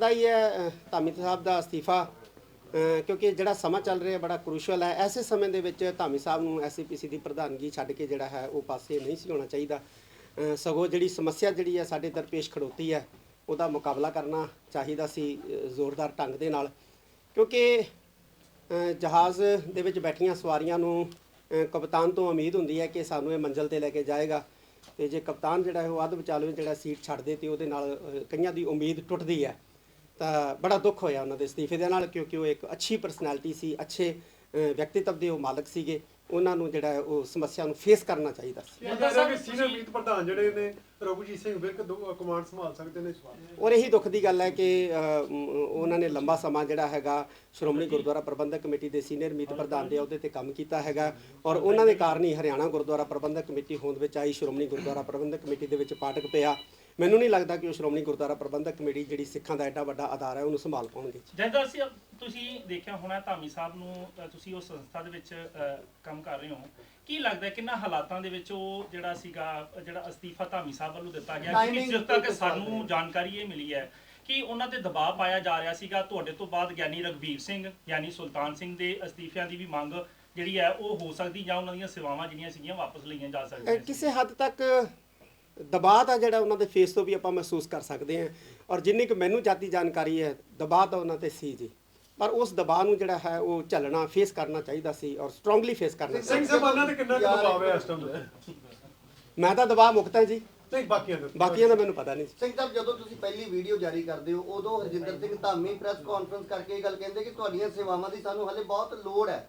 ਦਾ ਹੀ ਹੈ ਧਾਮੀ ਸਾਹਿਬ ਦਾ ਅਸਤੀਫਾ ਕਿਉਂਕਿ ਜਿਹੜਾ ਸਮਾਂ ਚੱਲ ਰਿਹਾ ਬੜਾ ਕ੍ਰੂਸ਼ਲ ਹੈ। ਐਸੇ ਸਮੇਂ ਦੇ ਵਿੱਚ ਧਾਮੀ ਸਾਹਿਬ ਨੂੰ ਐਸਪੀਸੀ ਦੀ ਪ੍ਰਧਾਨਗੀ ਛੱਡ ਕੇ ਜਿਹੜਾ ਹੈ, ਉਹ ਪਾਸੇ ਨਹੀਂ ਸੀ ਹੋਣਾ ਚਾਹੀਦਾ। ਸਗੋਂ ਜਿਹੜੀ ਸਮੱਸਿਆ ਜਿਹੜੀ ਹੈ, ਸਾਡੇ ਦਰਪੇਸ਼ ਖੜੋਤੀ ਹੈ, ਉਹਦਾ ਮੁਕਾਬਲਾ ਕਰਨਾ ਚਾਹੀਦਾ ਸੀ ਜ਼ੋਰਦਾਰ ਢੰਗ ਦੇ ਨਾਲ। ਕਿਉਂਕਿ ਜਹਾਜ਼ ਦੇ ਵਿੱਚ ਬੈਠੀਆਂ ਸਵਾਰੀਆਂ ਨੂੰ ਕਪਤਾਨ ਤੋਂ ਉਮੀਦ ਹੁੰਦੀ ਹੈ ਕਿ ਸਾਨੂੰ ਇਹ ਮੰਜ਼ਲ ਤੇ ਲੈ ਕੇ ਜਾਏਗਾ। ਤੇ ਜੇ ਕਪਤਾਨ ਜਿਹੜਾ ਹੈ, ਉਹ ਅੱਧ ਵਿਚਾਲੇ ਜਿਹੜਾ ਸੀਟ ਛੱਡ ਦੇ ਤੇ ਉਹਦੇ ਨਾਲ ਕਈਆਂ ਦੀ ਉਮੀਦ ਟੁੱਟਦੀ ਹੈ। ਤਾਂ ਬੜਾ ਦੁੱਖ ਹੋਇਆ ਉਹਨਾਂ ਦੇ ਅਸਤੀਫੇ ਦੇ ਨਾਲ ਕਿਉਂਕਿ ਉਹ ਇੱਕ ਅੱਛੀ ਪਰਸਨੈਲਿਟੀ ਸੀ ਅੱਛੇ ਵਿਅਕਤੀਤਵ ਦੇ ਉਹ ਮਾਲਕ ਸੀਗੇ। ਉਹਨਾਂ ਨੂੰ ਜਿਹੜਾ ਉਹ ਸਮੱਸਿਆ ਨੂੰ ਫੇਸ ਕਰਨਾ ਚਾਹੀਦਾ ਸੀ। ਇਹ ਕਹਿੰਦਾ ਕਿ ਸੀਨੀਅਰ ਮੀਤ ਪ੍ਰਧਾਨ ਜਿਹੜੇ ਨੇ ਰਘੁਜੀਤ ਸਿੰਘ ਵਿਰਕ ਦੋ ਕਮਾਂਡ ਸੰਭਾਲ ਸਕਦੇ ਨੇ ਔਰ ਇਹੀ ਦੁੱਖ ਦੀ ਗੱਲ ਹੈ ਕਿ ਉਹਨਾਂ ਨੇ ਲੰਬਾ ਸਮਾਂ ਜਿਹੜਾ ਹੈਗਾ ਸ਼੍ਰੋਮਣੀ ਗੁਰਦੁਆਰਾ ਪ੍ਰਬੰਧਕ ਕਮੇਟੀ ਦੇ ਸੀਨੀਅਰ ਮੀਤ ਪ੍ਰਧਾਨ ਦੇ ਅਹੁਦੇ ਤੇ ਕੰਮ ਕੀਤਾ ਹੈਗਾ। ਔਰ ਉਹਨਾਂ ਦੇ ਕਾਰਨ ਹੀ ਹਰਿਆਣਾ ਗੁਰਦੁਆਰਾ ਪ੍ਰਬੰਧਕ ਕਮੇਟੀ ਹੋਂਦ ਵਿੱਚ ਆਈ ਸ਼੍ਰੋਮਣੀ ਗੁਰਦੁਆਰਾ ਪ੍ਰਬੰਧਕ ਕਮੇਟੀ ਦੇ ਵਿੱਚ ਪਾਟਕ ਪਿਆ। ਮੈਨੂੰ ਨਹੀਂ ਲੱਗਦਾ ਕਿ ਉਹ ਸ਼੍ਰੋਮਣੀ ਗੁਰਦੁਆਰਾ ਪ੍ਰਬੰਧਕ ਕਮੇਟੀ ਜਿਹੜੀ ਸਿੱਖਾਂ ਦਾ ਐਡਾ ਵੱਡਾ ਆਧਾਰ ਹੈ ਉਹਨੂੰ ਸੰਭਾਲ ਪਾਉਣਗੇ। ਜਿੱਦਾਂ ਅਸੀਂ ਤੁਸੀਂ ਦੇਖਿਆ ਹੋਣਾ ਧਾਮੀ ਸਾਹਿਬ ਨੂੰ ਤੁਸੀਂ ਉਸ ਸੰਸਥਾ ਦੇ ਵਿੱਚ ਕੰਮ ਕਰ ਰਹੇ ਹੋ। ਕੀ ਲੱਗਦਾ ਕਿੰਨਾ ਹਾਲਾਤਾਂ ਦੇ ਵਿੱਚ ਉਹ ਜਿਹੜਾ ਸੀਗਾ ਜਿਹੜਾ ਅਸਤੀਫਾ ਧਾਮੀ ਸਾਹਿਬ ਵੱਲੋਂ ਦਿੱਤਾ ਗਿਆ Timing ਜਿਸ ਤੱਕ ਸਾਨੂੰ ਜਾਣਕਾਰੀ ਇਹ ਮਿਲੀ ਹੈ ਕਿ ਉਹਨਾਂ ਤੇ ਦਬਾਅ ਪਾਇਆ ਜਾ ਰਿਹਾ ਸੀਗਾ। ਤੁਹਾਡੇ ਤੋਂ ਬਾਅਦ ਗਿਆਨੀ ਰਗਵੀਰ ਸਿੰਘ ਗਿਆਨੀ ਸੁਲਤਾਨ ਸਿੰਘ ਦੇ ਅਸਤੀਫਿਆਂ ਦੀ ਵੀ ਮੰਗ ਜਿਹੜੀ ਹੈ ਉਹ ਹੋ ਸਕਦੀ ਜਾਂ ਉਹਨਾਂ ਦੀਆਂ ਸੇਵਾਵਾਂ ਜਿਹੜੀਆਂ ਸੀਗੀਆਂ ਵਾਪਸ ਲਈਆਂ ਜਾ ਸਕਦੀਆਂ। ਕਿਸੇ ਹੱਦ ਤੱਕ ਦਬਾਅ ਤਾਂ ਜਿਹੜਾ ਉਹਨਾਂ ਦੇ ਫੇਸ ਤੋਂ ਵੀ ਆਪਾਂ ਮਹਿਸੂਸ ਕਰ ਸਕਦੇ ਹਾਂ। ਔਰ ਜਿੰਨੀ ਕੁ ਮੈਨੂੰ ਜਾਤੀ ਜਾਣਕਾਰੀ ਹੈ ਦਬਾਅ ਤਾਂ ਉਹਨਾਂ ਤੇ ਸੀ ਜੀ। ਪਰ ਉਸ ਦਬਾਅ ਨੂੰ ਜਿਹੜਾ ਹੈ ਉਹ ਝੱਲਣਾ ਫੇਸ ਕਰਨਾ ਚਾਹੀਦਾ ਸੀ ਔਰ ਸਟਰੋਂਗਲੀ ਫੇਸ ਕਰਨਾ ਸਿੰਘ ਚਾਹੀਦਾ ਸਾਹਿਬਾਨਾਂ ਤੇ ਕਿੰਨਾ ਕੁ ਦਬਾਅ ਹੈ ਇਸ ਟਾਈਮ ਤੇ? ਮੈਂ ਤਾਂ ਦਬਾਅ ਮੁਕਤ ਹਾਂ ਜੀ। ਨਹੀਂ ਬਾਕੀਆਂ ਦੇ। ਬਾਕੀਆਂ ਦਾ ਮੈਨੂੰ ਪਤਾ ਨਹੀਂ ਸਿੰਘ ਸਾਹਿਬ ਜਦੋਂ ਤੁਸੀਂ ਪਹਿਲੀ ਵੀਡੀਓ ਜਾਰੀ ਕਰਦੇ ਹੋ ਉਦੋਂ ਹਰਜਿੰਦਰ ਸਿੰਘ ਧਾਮੀ ਪ੍ਰੈਸ ਕਾਨਫਰੰਸ ਕਰਕੇ ਇਹ ਗੱਲ ਕਹਿੰਦੇ ਕਿ ਤੁਹਾਡੀਆਂ ਸੇਵਾਵਾਂ ਦੀ ਸਾਨੂੰ ਹਲੇ ਬਹੁਤ ਲੋੜ ਹੈ।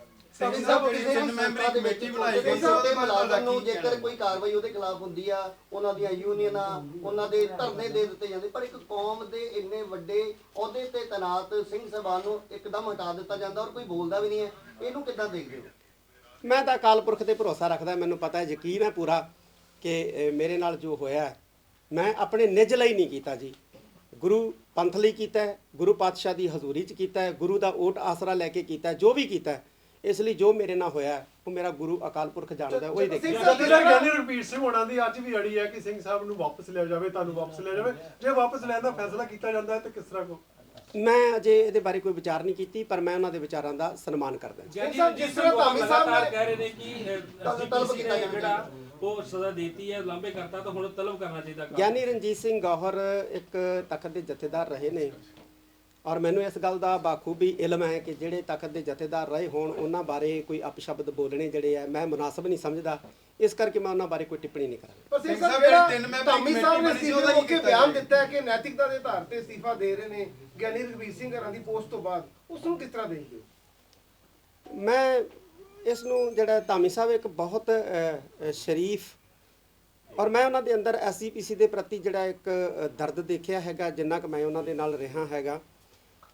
ਸਿੰਘ ਸਾਹਿਬ ਕਿਸੇ ਤਿੰਨ ਮੈਂਬਰੀ ਕਮੇਟੀ ਬਣਾਈ ਗਈ ਸੀ ਉਹਦੇ ਮੁਲਾਜ਼ਮ ਨੂੰ ਜੇਕਰ ਕੋਈ ਕਾਰਵਾਈ ਉਹਦੇ ਖਿਲਾਫ ਹੁੰਦੀ ਆ ਉਹਨਾਂ ਦੀਆਂ ਯੂਨੀਅਨਾਂ ਉਹਨਾਂ ਦੇ ਧਰਨੇ ਦੇ ਦਿੱਤੇ ਜਾਂਦੇ। ਪਰ ਇੱਕ ਕੌਮ ਦੇ ਇੰਨੇ ਵੱਡੇ ਅਹੁਦੇ ਤੇ ਤੈਨਾਤ ਸਿੰਘ ਸਭਾ ਨੂੰ ਇੱਕਦਮ ਹਟਾ ਦਿੱਤਾ ਜਾਂਦਾ ਔਰ ਕੋਈ ਬੋਲਦਾ ਵੀ ਨਹੀਂ ਹੈ। ਇਹਨੂੰ ਕਿੱਦਾਂ ਦੇਖਦੇ ਹੋ? ਮੈਂ ਤਾਂ ਅਕਾਲ ਪੁਰਖ ਤੇ ਭਰੋਸਾ ਰੱਖਦਾ ਮੈਨੂੰ ਪਤਾ ਹੈ ਯਕੀਨ ਹੈ ਪੂਰਾ ਕਿ ਮੇਰੇ ਨਾਲ ਜੋ ਹੋਇਆ ਮੈਂ ਆਪਣੇ ਨਿੱਜ ਲਈ ਨਹੀਂ ਕੀਤਾ ਜੀ। ਗੁਰੂ ਪੰਥ ਲਈ ਕੀਤਾ ਹੈ ਗੁਰੂ ਪਾਤਸ਼ਾਹ ਦੀ ਹਜ਼ੂਰੀ 'ਚ ਕੀਤਾ ਹੈ ਗੁਰੂ ਦਾ ਓਟ ਆਸਰਾ ਲੈ ਕੇ ਕੀਤਾ ਹੈ, ਜੋ ਵੀ ਕੀਤਾ ਹੈ, ਇਸ ਲਈ ਜੋ ਮੇਰੇ ਨਾਲ ਹੋਇਆ ਉਹ ਮੇਰਾ ਗੁਰੂ ਅਕਾਲ ਪੁਰਖ ਜਾਣਦਾ ਹੈ, ਉਹ ਹੀ ਜਦ ਤੱਕ ਗਿਆਨੀ ਰਘਬੀਰ ਸਿੰਘ ਹੋਣਾ ਦੀ ਅੱਜ ਵੀ ਅੜੀ ਹੈ ਕਿ ਸਿੰਘ ਸਾਹਿਬ ਨੂੰ ਵਾਪਸ ਲਿਆ ਜਾਵੇ ਤੁਹਾਨੂੰ ਵਾਪਸ ਲਿਆ ਜਾਵੇ। ਜੇ ਵਾਪਸ ਲੈਣ ਦਾ ਫੈਸਲਾ ਕੀਤਾ ਜਾਂਦਾ ਹੈ ਤਾਂ ਕਿਸ ਤਰ੍ਹਾਂ ਕੋ ਮੈਂ ਅਜੇ ਇਹਦੇ ਬਾਰੇ ਕੋਈ ਵਿਚਾਰ ਨਹੀਂ ਕੀਤੀ ਪਰ ਮੈਂ ਉਹਨਾਂ ਦੇ ਵਿਚਾਰਾਂ ਦਾ ਸਨਮਾਨ ਕਰਦਾ ਜੈਨੀ ਸਾਹਿਬ, ਜਿਸ ਤਰ੍ਹਾਂ ਧਾਮੀ ਸਾਹਿਬ ਨੇ- ਕਹਿ ਰਹੇ ਨੇ ਕਿ ਤਲਬ- ਤਲਬ ਕੀਤਾ ਜਿਹੜਾ ਉਹ ਸਜ਼ਾ ਦੇਤੀ ਹੈ ਲਾਂਬੇ ਕਰਤਾ ਤਾਂ ਹੁਣ ਤਲਬ ਕਰਨਾ ਚਾਹੀਦਾ। ਗਿਆਨੀ ਰਣਜੀਤ ਸਿੰਘ ਗੌਹਰ ਇੱਕ ਤਖਤ ਦੇ ਜਥੇਦਾਰ ਰਹੇ ਨੇ। ਔਰ ਮੈਨੂੰ ਇਸ ਗੱਲ ਦਾ ਬਾਖੂਬੀ ਇਲਮ ਹੈ ਕਿ ਜਿਹੜੇ ਤਖਤ ਦੇ ਜਥੇਦਾਰ ਰਹੇ ਹੋਣ ਉਹਨਾਂ ਬਾਰੇ ਕੋਈ ਅਪਸ਼ਬਦ ਬੋਲਣੇ ਜਿਹੜੇ ਆ ਮੈਂ ਮੁਨਾਸਬ ਨਹੀਂ ਸਮਝਦਾ। ਇਸ ਕਰਕੇ ਮੈਂ ਉਹਨਾਂ ਬਾਰੇ ਕੋਈ ਟਿੱਪਣੀ ਨਹੀਂ ਕਰਾਂਗਾ। ਪਰ ਸਿੰਘ ਸਾਹਿਬ ਜਿਹੜਾ ਧਾਮੀ ਸਾਹਿਬ ਨੇ ਸੀ ਉਹਦਾ ਮੌਕੇ ਬਿਆਨ ਦਿੱਤਾ ਹੈ ਕਿ ਨੈਤਿਕਤਾ ਦੇ ਆਧਾਰ ਤੇ ਅਸਤੀਫਾ ਦੇ ਰਹੇ ਨੇ ਗਿਆਨੀ ਰਘਵੀਰ ਸਿੰਘ ਹਰਾਂ ਦੀ ਪੋਸਟ ਤੋਂ ਬਾਅਦ ਉਸ ਨੂੰ ਕਿਸ ਤਰ੍ਹਾਂ ਦੇਖਦੇ ਹੋ? ਮੈਂ ਇਸ ਨੂੰ ਜਿਹੜਾ ਧਾਮੀ ਸਾਹਿਬ ਇੱਕ ਬਹੁਤ ਸ਼ਰੀਫ ਔਰ ਮੈਂ ਉਹਨਾਂ ਦੇ ਅੰਦਰ ਐਸਜੀਪੀਸੀ ਦੇ ਪ੍ਰਤੀ ਜਿਹੜਾ ਇੱਕ ਦਰਦ ਦੇਖਿਆ ਹੈਗਾ ਜਿੰਨਾ ਕਿ ਮੈਂ ਉਹਨਾਂ ਦੇ ਨਾਲ ਰਿਹਾ ਹੈਗਾ।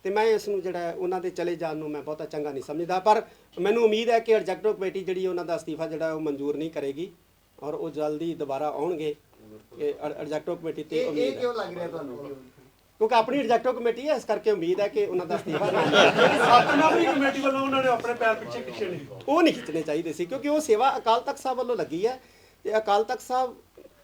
ਤੇ ਮੈਂ ਇਸ ਨੂੰ ਜਿਹੜਾ ਉਹਨਾਂ ਦੇ ਚਲੇ ਜਾਣ ਨੂੰ ਮੈਂ ਬਹੁਤਾ ਚੰਗਾ ਨਹੀਂ ਸਮਝਦਾ ਪਰ ਮੈਨੂੰ ਉਮੀਦ ਹੈ ਕਿ ਐਗਜ਼ੈਕਟਿਵ ਕਮੇਟੀ ਜਿਹੜੀ ਉਹਨਾਂ ਦਾ ਅਸਤੀਫਾ ਜਿਹੜਾ ਉਹ ਮਨਜ਼ੂਰ ਨਹੀਂ ਕਰੇਗੀ ਔਰ ਉਹ ਜਲਦੀ ਦੁਬਾਰਾ ਆਉਣਗੇ। ਐਗਜ਼ੈਕਟਿਵ ਕਮੇਟੀ ਤੇ ਇਹ ਇਹ ਉਮੀਦ ਹੈ। ਕਿਉਂ ਲੱਗ ਰਿਹਾ ਤੁਹਾਨੂੰ? ਕਿਉਂਕਿ ਆਪਣੀ ਐਗਜ਼ੈਕਟਿਵ ਕਮੇਟੀ ਹੈ ਇਸ ਕਰਕੇ ਉਮੀਦ ਹੈ ਕਿ ਉਹਨਾਂ ਦਾ ਅਸਤੀਫਾ ਨਾ ਸੱਤ ਮੈਂਬਰੀ ਕਮੇਟੀ ਵੱਲੋਂ ਉਹਨਾਂ ਨੇ ਆਪਣੇ ਪੈਰ ਪਿੱਛੇ ਖਿੱਚੇ ਨੇ ਉਹ ਨਹੀਂ ਖਿੱਚਣੇ ਚਾਹੀਦੇ ਸੀ ਕਿਉਂਕਿ ਉਹ ਸੇਵਾ ਅਕਾਲ ਤਖਤ ਸਾਹਿਬ ਵੱਲੋਂ ਲੱਗੀ ਹੈ ਤੇ ਅਕਾਲ ਤਖਤ ਸਾਹਿਬ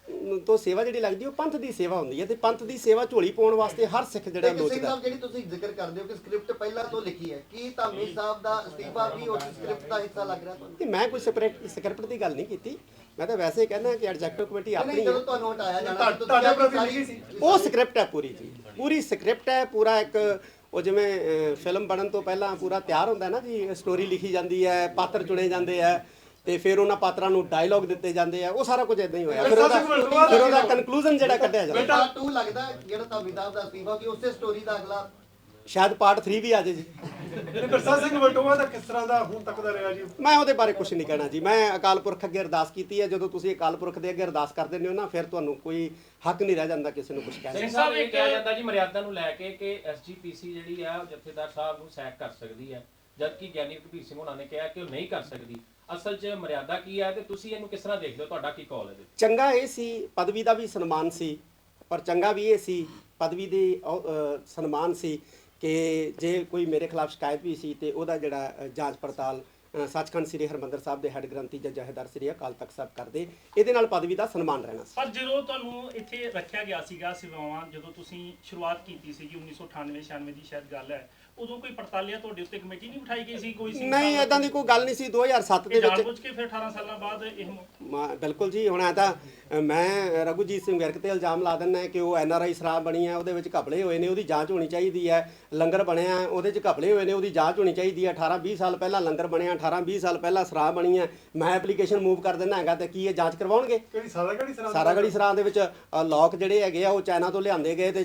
ਨੂੰ ਤੋਂ ਸੇਵਾ ਜਿਹੜੀ ਲੱਗਦੀ ਉਹ ਪੰਥ ਦੀ ਸੇਵਾ ਹੁੰਦੀ ਹੈ ਤੇ ਪੰਥ ਦੀ ਸੇਵਾ ਝੋਲੀ ਪਾਉਣ ਵਾਸਤੇ ਹਰ ਸਿੱਖ ਜਿਹੜਾ ਸਿੰਘ ਲੋਚਦਾ। ਸਾਹਿਬ ਜਿਹੜੀ ਤੁਸੀਂ ਜ਼ਿਕਰ ਕਰਦੇ ਹੋ ਕਿ ਸਕ੍ਰਿਪਟ ਪਹਿਲਾਂ ਤੋਂ ਲਿਖੀ ਹੈ ਕੀ ਧਾਮੀ ਸਾਹਿਬ ਦਾ ਅਸਤੀਫਾ ਵੀ ਉਸ ਸਕ੍ਰਿਪਟ ਦਾ ਹਿੱਸਾ ਲੱਗ ਰਿਹਾ ਤੁਹਾਨੂੰ? ਤੇ ਮੈਂ ਕੋਈ ਸੈਪਰੇਟ ਸਕ੍ਰਿਪਟ ਦੀ ਗੱਲ ਨਹੀਂ ਕੀਤੀ। ਮੈਂ ਤਾਂ ਵੈਸੇ ਹੀ ਕਹਿੰਦਾ ਕਿ ਐਗਜ਼ੈਕਟਿਵ ਕਮੇਟੀ ਨਹੀਂ ਆਪਣੀ ਜਦੋਂ ਹੈ ਤੁਹਾਨੂੰ ਹਟਾਇਆ ਜਾਣਾ ਤੁਹਾਡੇ ਪ੍ਰਤੀ ਲਿਖੀ ਸੀ। ਉਹ ਸਕ੍ਰਿਪਟ ਹੈ ਪੂਰੀ ਜੀ। ਪੂਰੀ ਸਕ੍ਰਿਪਟ ਹੈ ਪੂਰਾ ਇੱਕ ਉਹ ਜਿਵੇਂ ਅਹ, ਫਿਲਮ ਬਣਨ ਤੋਂ ਪਹਿਲਾਂ ਪੂਰਾ ਤਿਆਰ ਹੁੰਦਾ ਨਾ ਜੀ ਸਟੋਰੀ ਲਿਖੀ ਜਾਂਦੀ ਹੈ ਪਾਤਰ ਚੁਣੇ ਜਾਂਦੇ ਆ ਤੇ ਫਿਰ ਉਹਨਾਂ ਪਾਤਰਾਂ ਨੂੰ ਡਾਇਲੌਗ ਦਿੱਤੇ ਜਾਂਦੇ ਆ ਉਹ ਸਾਰਾ ਕੁਝ ਇਦਾਂ ਹੀ ਹੋਇਆ। ਫਿਰ ਉਹਦਾ ਫਿਰ ਉਹਦਾ ਕਨਕਲੂਜਨ ਜਿਹੜਾ ਕੱਢਿਆ ਜਾਂਦਾ। ਬੇਟਾ 2 ਲੱਗਦਾ ਜਿਹੜਾ ਧਾਮੀ ਸਾਹਿਬ ਦਾ ਅਸਤੀਫਾ ਕਿ ਉਸੇ ਸਟੋਰੀ ਦਾ ਅਗਲਾ। ਸ਼ਾਇਦ ਪਾਰਟ 3 ਵੀ ਆ ਜੀ। ਤੇ ਬਿਰਸਾ ਸਿੰਘ ਵਲਟੋਆ ਦਾ ਕਿਸ ਤਰ੍ਹਾਂ ਦਾ ਹੁਣ ਤੱਕ ਦਾ ਰਿਹਾ ਜੀ? ਮੈਂ ਉਹਦੇ ਬਾਰੇ ਕੁਝ ਨਹੀਂ ਕਹਿਣਾ ਜੀ। ਮੈਂ ਅਕਾਲ ਪੁਰਖ ਅੱਗੇ ਅਰਦਾਸ ਕੀਤੀ ਹੈ। ਜਦੋਂ ਤੁਸੀਂ ਅਕਾਲ ਪੁਰਖ ਦੇ ਅੱਗੇ ਅਰਦਾਸ ਕਰਦੇ ਹੋ ਨਾ ਫਿਰ ਤੁਹਾਨੂੰ ਕੋਈ ਹੱਕ ਨਹੀਂ ਰਹਿ ਜਾਂਦਾ ਕਿਸੇ ਨੂੰ ਕੁਝ ਕਹਿਣ ਦਾ। ਸਿੰਘ ਸਾਹਿਬ ਇਹ ਕਿਹਾ ਜਾਂਦਾ ਜੀ ਮਰਿਆਦਾ ਨੂੰ ਲੈ ਕੇ ਕਿ ਐਸਜੀਪੀਸੀ ਜਿਹੜੀ ਆ ਉਹ ਜਥੇਦਾਰ ਸਾਹਿਬ ਨੂੰ ਸੈਕ ਕਰ ਸਕਦੀ ਹੈ। ਜਦਕਿ ਗਿਆਨੀ ਸਿੰਘ ਉਹਨਾਂ ਨੇ ਕਿਹਾ ਕਿ ਉਹ ਨਹੀਂ ਕਰ ਸਕਦੀ। ਅਸਲ 'ਚ ਮਰਿਆਦਾ ਕੀ ਹੈ ਤੇ ਤੁਸੀਂ ਇਹਨੂੰ ਕਿਸ ਤਰ੍ਹਾਂ ਦੇਖਦੇ ਹੋ ਤੁਹਾਡਾ ਕੀ ਕਾਲ ਹੈ? ਚੰਗਾ ਇਹ ਸੀ ਪਦਵੀ ਦਾ ਵੀ ਸਨਮਾਨ ਸੀ ਪਰ ਚੰਗਾ ਵੀ ਇਹ ਸੀ ਪਦਵੀ ਦੇ ਸਨਮਾਨ ਸੀ ਕਿ ਜੇ ਕੋਈ ਮੇਰੇ ਖਿਲਾਫ ਸ਼ਿਕਾਇਤ ਵੀ ਸੀ ਤੇ ਉਹਦਾ ਜਿਹੜਾ ਜਾਂਚ ਪੜਤਾਲ ਸੱਚਖੰਡ ਸ੍ਰੀ ਹਰਮੰਦਰ ਸਾਹਿਬ ਦੇ ਹੈੱਡ ਗ੍ਰੰਥੀ ਜਾਂ ਜਹੇਦਾਰ ਸ੍ਰੀ ਅਕਾਲ ਤਖਤ ਸਾਹਿਬ ਕਰਦੇ ਇਹਦੇ ਨਾਲ ਪਦਵੀ ਦਾ ਸਨਮਾਨ ਰਹਿਣਾ ਸੀ ਪਰ ਜਦੋਂ ਤੁਹਾਨੂੰ ਇੱਥੇ ਰੱਖਿਆ ਗਿਆ ਸੀਗਾ ਸੇਵਾਵਾਂ ਜਦੋਂ ਤੁਸੀਂ ਸ਼ੁਰੂਆਤ ਕੀਤੀ ਸੀਗੀ 1998 96 ਦੀ ਸ਼ਾਇਦ ਗੱਲ ਹੈ ਉਦੋਂ ਕੋਈ ਪੜਤਾਲਿਆ ਤੁਹਾਡੇ ਉੱਤੇ ਕਮੇਟੀ ਨਹੀਂ ਬਿਠਾਈ ਗਈ ਸੀ ਕੋਈ ਸਿੰਘ ਨਹੀਂ ਇਦਾਂ ਦੀ ਕੋਈ ਗੱਲ ਨਹੀਂ ਸੀ 2007 ਦੇ ਵਿੱਚ ਜਾਣਬੁੱਝ ਕੇ ਫਿਰ 18 ਸਾਲਾਂ ਬਾਅਦ ਇਹ ਮਾ- ਬਿਲਕੁਲ ਜੀ ਹੁਣ ਐ ਤਾਂ ਮੈਂ ਰਘੁਜੀਤ ਸਿੰਘ ਵਿਰਕ ਤੇ ਇਲਜ਼ਾਮ ਲਾ ਦਿੰਦਾ ਕਿ ਉਹ ਐਨ ਆਰ ਆਈ ਸ਼ਰਾਬ ਬਣੀ ਹੈ ਉਹਦੇ ਵਿੱਚ ਘਪਲੇ ਹੋਏ ਨੇ ਉਹਦੀ ਜਾਂਚ ਹੋਣੀ ਚਾਹੀਦੀ ਹੈ ਲੰਗਰ ਬਣਿਆ ਹੈ, ਉਹਦੇ 'ਚ ਘਪਲੇ ਹੋਏ ਨੇ ਉਹਦੀ ਜਾਂਚ ਹੋਣੀ ਚਾਹੀਦੀ ਹੈ 18 20 ਸਾਲ ਪਹਿਲਾਂ ਲੰਗਰ ਬਣਿਆ 18 20 ਸਾਲ ਪਹਿਲਾਂ ਸ਼ਰਾਬ ਬਣੀ ਹੈ ਮੈਂ ਐਪਲੀਕੇਸ਼ਨ ਮੂਵ ਕਰ ਦਿੰਦਾ ਹੈਗਾ ਤੇ ਕੀ ਇਹ ਜਾਂਚ ਕਰਵਾਉਣਗੇ? ਕਿਹੜੀ ਸਾਰਾ ਕਿਹੜੀ ਸਰਾਂ ਸਾਰਾ ਗੜੀ ਸਰਾਂ ਦੇ ਵਿੱਚ ਅ, ਲੋਕ ਜਿਹੜੇ ਹੈਗੇ ਆ ਉਹ ਚਾਈਨਾ ਤੋਂ ਲਿਆਂਦੇ ਗਏ ਤੇ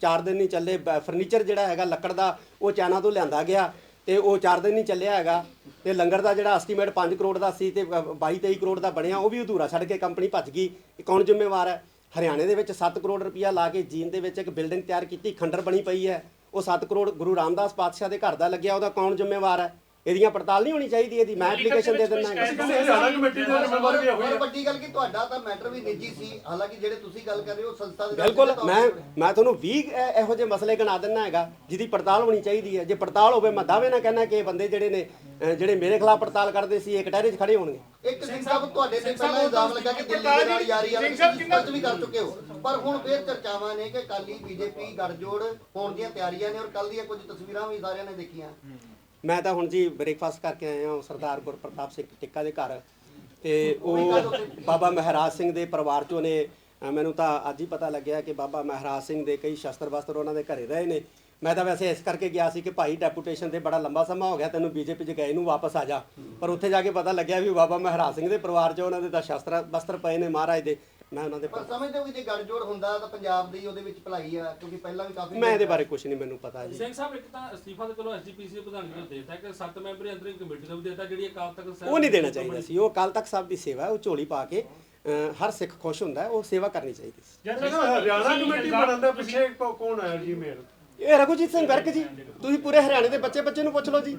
ਚਾਰ ਦਿਨ ਨਹੀਂ ਚੱਲੇ ਫਰਨੀਚਰ ਜਿਹੜਾ ਹੈਗਾ ਲੱਕੜ ਦਾ ਉਹ ਚਾਈਨਾ ਤੋਂ ਲਿਆਂਦਾ ਗਿਆ ਤੇ ਉਹ ਚਾਰ ਦਿਨ ਨਹੀਂ ਚੱਲਿਆ ਹੈਗਾ। ਤੇ ਲੰਗਰ ਦਾ ਜਿਹੜਾ ਐਸਟੀਮੇਟ 5 ਕਰੋੜ ਦਾ ਸੀ ਤੇ 22 23 ਕਰੋੜ ਦਾ ਬਣਿਆ, ਉਹ ਵੀ ਅਧੂਰਾ ਛੱਡ ਕੇ ਕੰਪਨੀ ਭੱਜ ਗਈ। ਇਹ ਕੌਣ ਜ਼ਿੰਮੇਵਾਰ ਹੈ? ਹਰਿਆਣੇ ਦੇ ਵਿੱਚ 7 ਕਰੋੜ ਰੁਪਇਆ ਲਾ ਕੇ ਜੀਨ ਦੇ ਵਿੱਚ ਇੱਕ ਬਿਲਡਿੰਗ ਤਿਆਰ ਕੀਤੀ, ਖੰਡਰ ਬਣੀ ਪਈ ਹੈ। ਉਹ 7 ਕਰੋੜ ਗੁਰੂ ਰਾਮਦਾਸ ਪਾਤਸ਼ਾਹ ਦੇ ਘਰ ਦਾ ਲੱਗਿਆ, ਉਹਦਾ ਕੌਣ ਜ਼ਿੰਮੇਵਾਰ ਹੈ? ਇਹਦੀਆਂ ਪੜਤਾਲ ਨਹੀਂ ਹੋਣੀ ਚਾਹੀਦੀ ਇਹਦੀ ਮੈਂ ਐਪਲੀਕੇਸ਼ਨ ਦੇ ਦਿੰਦਾ ਹਰਿਆਣਾ ਕਮੇਟੀ ਦੇ ਜ਼ਿੰਮੇਵਾਰ ਵੀ ਹੋਈ ਪਰ ਹੈ ਵੱਡੀ ਗੱਲ ਕਿ ਤੁਹਾਡਾ ਤਾਂ ਮੈਟਰ ਵੀ ਨਿੱਜੀ ਸੀ ਹਾਲਾਂਕਿ ਜਿਹੜੇ ਤੁਸੀਂ ਗੱਲ ਕਰ ਰਹੇ ਹੋ ਸੰਸਥਾ ਦੇ ਬਿਲਕੁਲ ਮੈਂ ਮੈਂ ਤੁਹਾਨੂੰ 20 ਇਹ- ਜਿਹੇ ਮਸਲੇ ਗਿਣਾ ਦਿੰਦਾ ਹੈਗਾ ਜਿਹਦੀ ਪੜਤਾਲ ਹੋਣੀ ਚਾਹੀਦੀ ਹੈ। ਜੇ ਪੜਤਾਲ ਹੋਵੇ ਮੈਂ ਦਾਅਵੇ ਨਾਲ ਕਹਿੰਦਾ ਕਿ ਇਹ ਬੰਦੇ ਜਿਹੜੇ ਨੇ ਜਿਹੜੇ ਮੇਰੇ ਖਿਲਾਫ ਪੜਤਾਲ ਕਰਦੇ ਸੀ ਇਹ ਕਟਹਿਰੇ 'ਚ ਖੜੇ ਹੋਣਗੇ। ਇੱਕ ਸਿੰਘ ਸਾਹਿਬ ਤੁਹਾਡੇ ਤੇ ਪਹਿਲਾਂ ਇਲਜ਼ਾਮ ਲੱਗਾ ਕਿ ਦਿੱਲੀ ਦੇ ਨਾਲ ਯਾਰੀ ਆ ਤੁਸੀਂ ਵੀ ਕਰ ਚੁੱਕੇ ਹੋ। ਪਰ ਹੁਣ ਫੇਰ ਚਰਚਾਵਾਂ ਨੇ ਕਿ ਕਾਲੀ ਬੀਜੇਪੀ ਗੱਠਜੋੜ ਹੋਣ ਦੀਆਂ ਤਿਆਰੀਆਂ ਨੇ ਔਰ ਕੱਲ ਦੀਆਂ ਕੁਝ ਤਸਵੀਰਾਂ ਵੀ ਸਾਰਿਆਂ ਨੇ ਦੇਖੀਆਂ। ਮੈਂ ਤਾਂ ਹੁਣ ਜੀ ਬ੍ਰੇਕਫਾਸਟ ਕਰਕੇ ਆਇਆ ਹਾਂ ਸਰਦਾਰ ਗੁਰਪ੍ਰਤਾਪ ਸਿੰਘ ਟਿੱਕਾ ਦੇ ਘਰ। ਤੇ ਉਹ ਬਾਬਾ ਮਹਾਰਾਜ ਸਿੰਘ ਦੇ ਪਰਿਵਾਰ ਚੋਂ ਨੇ ਅਹ ਮੈਨੂੰ ਤਾਂ ਅੱਜ ਹੀ ਪਤਾ ਲੱਗਿਆ ਕਿ ਬਾਬਾ ਮਹਾਰਾਜ ਸਿੰਘ ਦੇ ਕਈ ਸ਼ਸਤਰ ਵਸਤਰ ਉਹਨਾਂ ਦੇ ਘਰੇ ਰਹੇ ਨੇ। ਮੈਂ ਤਾਂ ਵੈਸੇ ਇਸ ਕਰਕੇ ਗਿਆ ਸੀ ਕਿ ਭਾਈ ਡੈਪੂਟੇਸ਼ਨ ਤੇ ਬੜਾ ਲੰਬਾ ਸਮਾਂ ਹੋ ਗਿਆ ਤੈਨੂੰ ਬੀਜੇਪੀ 'ਚ ਗਏ ਨੂੰ ਵਾਪਸ ਆ ਜਾ। ਪਰ ਉੱਥੇ ਜਾ ਕੇ ਪਤਾ ਲੱਗਿਆ ਵੀ ਬਾਬਾ ਮਹਾਰਾਜ ਸਿੰਘ ਦੇ ਪਰਿਵਾਰ 'ਚ ਉਹਨਾਂ ਦੇ ਤਾਂ ਸ਼ਸਤਰ ਵਸਤਰ ਪਏ ਨੇ ਮਹਾਰਾਜ ਦੇ। ਮੈਂ ਉਹਨਾਂ ਦੇ ਪਰ ਸਮਝਦੇ ਹੋ ਕਿ ਜੇ ਗੱਠਜੋੜ ਹੁੰਦਾ ਤਾਂ ਪੰਜਾਬ ਦੀ ਉਹਦੇ ਵਿੱਚ ਭਲਾਈ ਆ ਕਿਉਂਕਿ ਪਹਿਲਾਂ ਵੀ ਕਾਫੀ ਮੈਂ ਇਹਦੇ ਬਾਰੇ ਕੁਝ ਨਹੀਂ ਮੈਨੂੰ ਪਤਾ ਜੀ। ਸਿੰਘ ਸਾਹਿਬ ਇੱਕ ਤਾਂ ਅਸਤੀਫਾ ਤੇ ਚਲੋ ਐਸਜੀਪੀਸੀ ਦੇ ਪ੍ਰਧਾਨ ਜੀ ਨੂੰ ਦੇਤਾ ਕਿ ਸੱਤ ਮੈਂਬਰੀ ਅੰਤਰਿਮ ਕਮੇਟੀ ਨੂੰ ਵੀ ਦੇਤਾ ਜਿਹੜੀ ਅਕਾਲ ਤਖਤ ਸਾਹਿਬ ਉਹ ਨਹੀਂ ਦੇਣਾ ਚਾਹੀਦਾ ਸੀ। ਉਹ ਅਕਾਲ ਤਖਤ ਸਾਹਿਬ ਦੀ ਸੇਵਾ ਹੈ ਉਹ ਝੋਲੀ ਪਾ ਕੇ ਹਰ ਸਿੱਖ ਖੁਸ਼ ਹੁੰਦਾ ਹੈ ਉਹ ਸੇਵਾ ਕਰਨੀ ਚਾਹੀਦੀ ਸੀ। ਹਰਿਆਣਾ ਕਮੇਟੀ ਬਣਨ ਦਾ ਪਿੱਛੇ ਕੌਣ ਆਇਆ ਜੀ ਮੇਰ ਇਹ ਰਘੁਜੀਤ ਸਿੰਘ ਵਿਰਕ ਜੀ ਤੁਸੀਂ ਪੂਰੇ ਹਰਿਆਣੇ ਦੇ ਬੱਚੇ ਬੱਚੇ ਨੂੰ ਪੁੱਛ ਲਓ ਜੀ।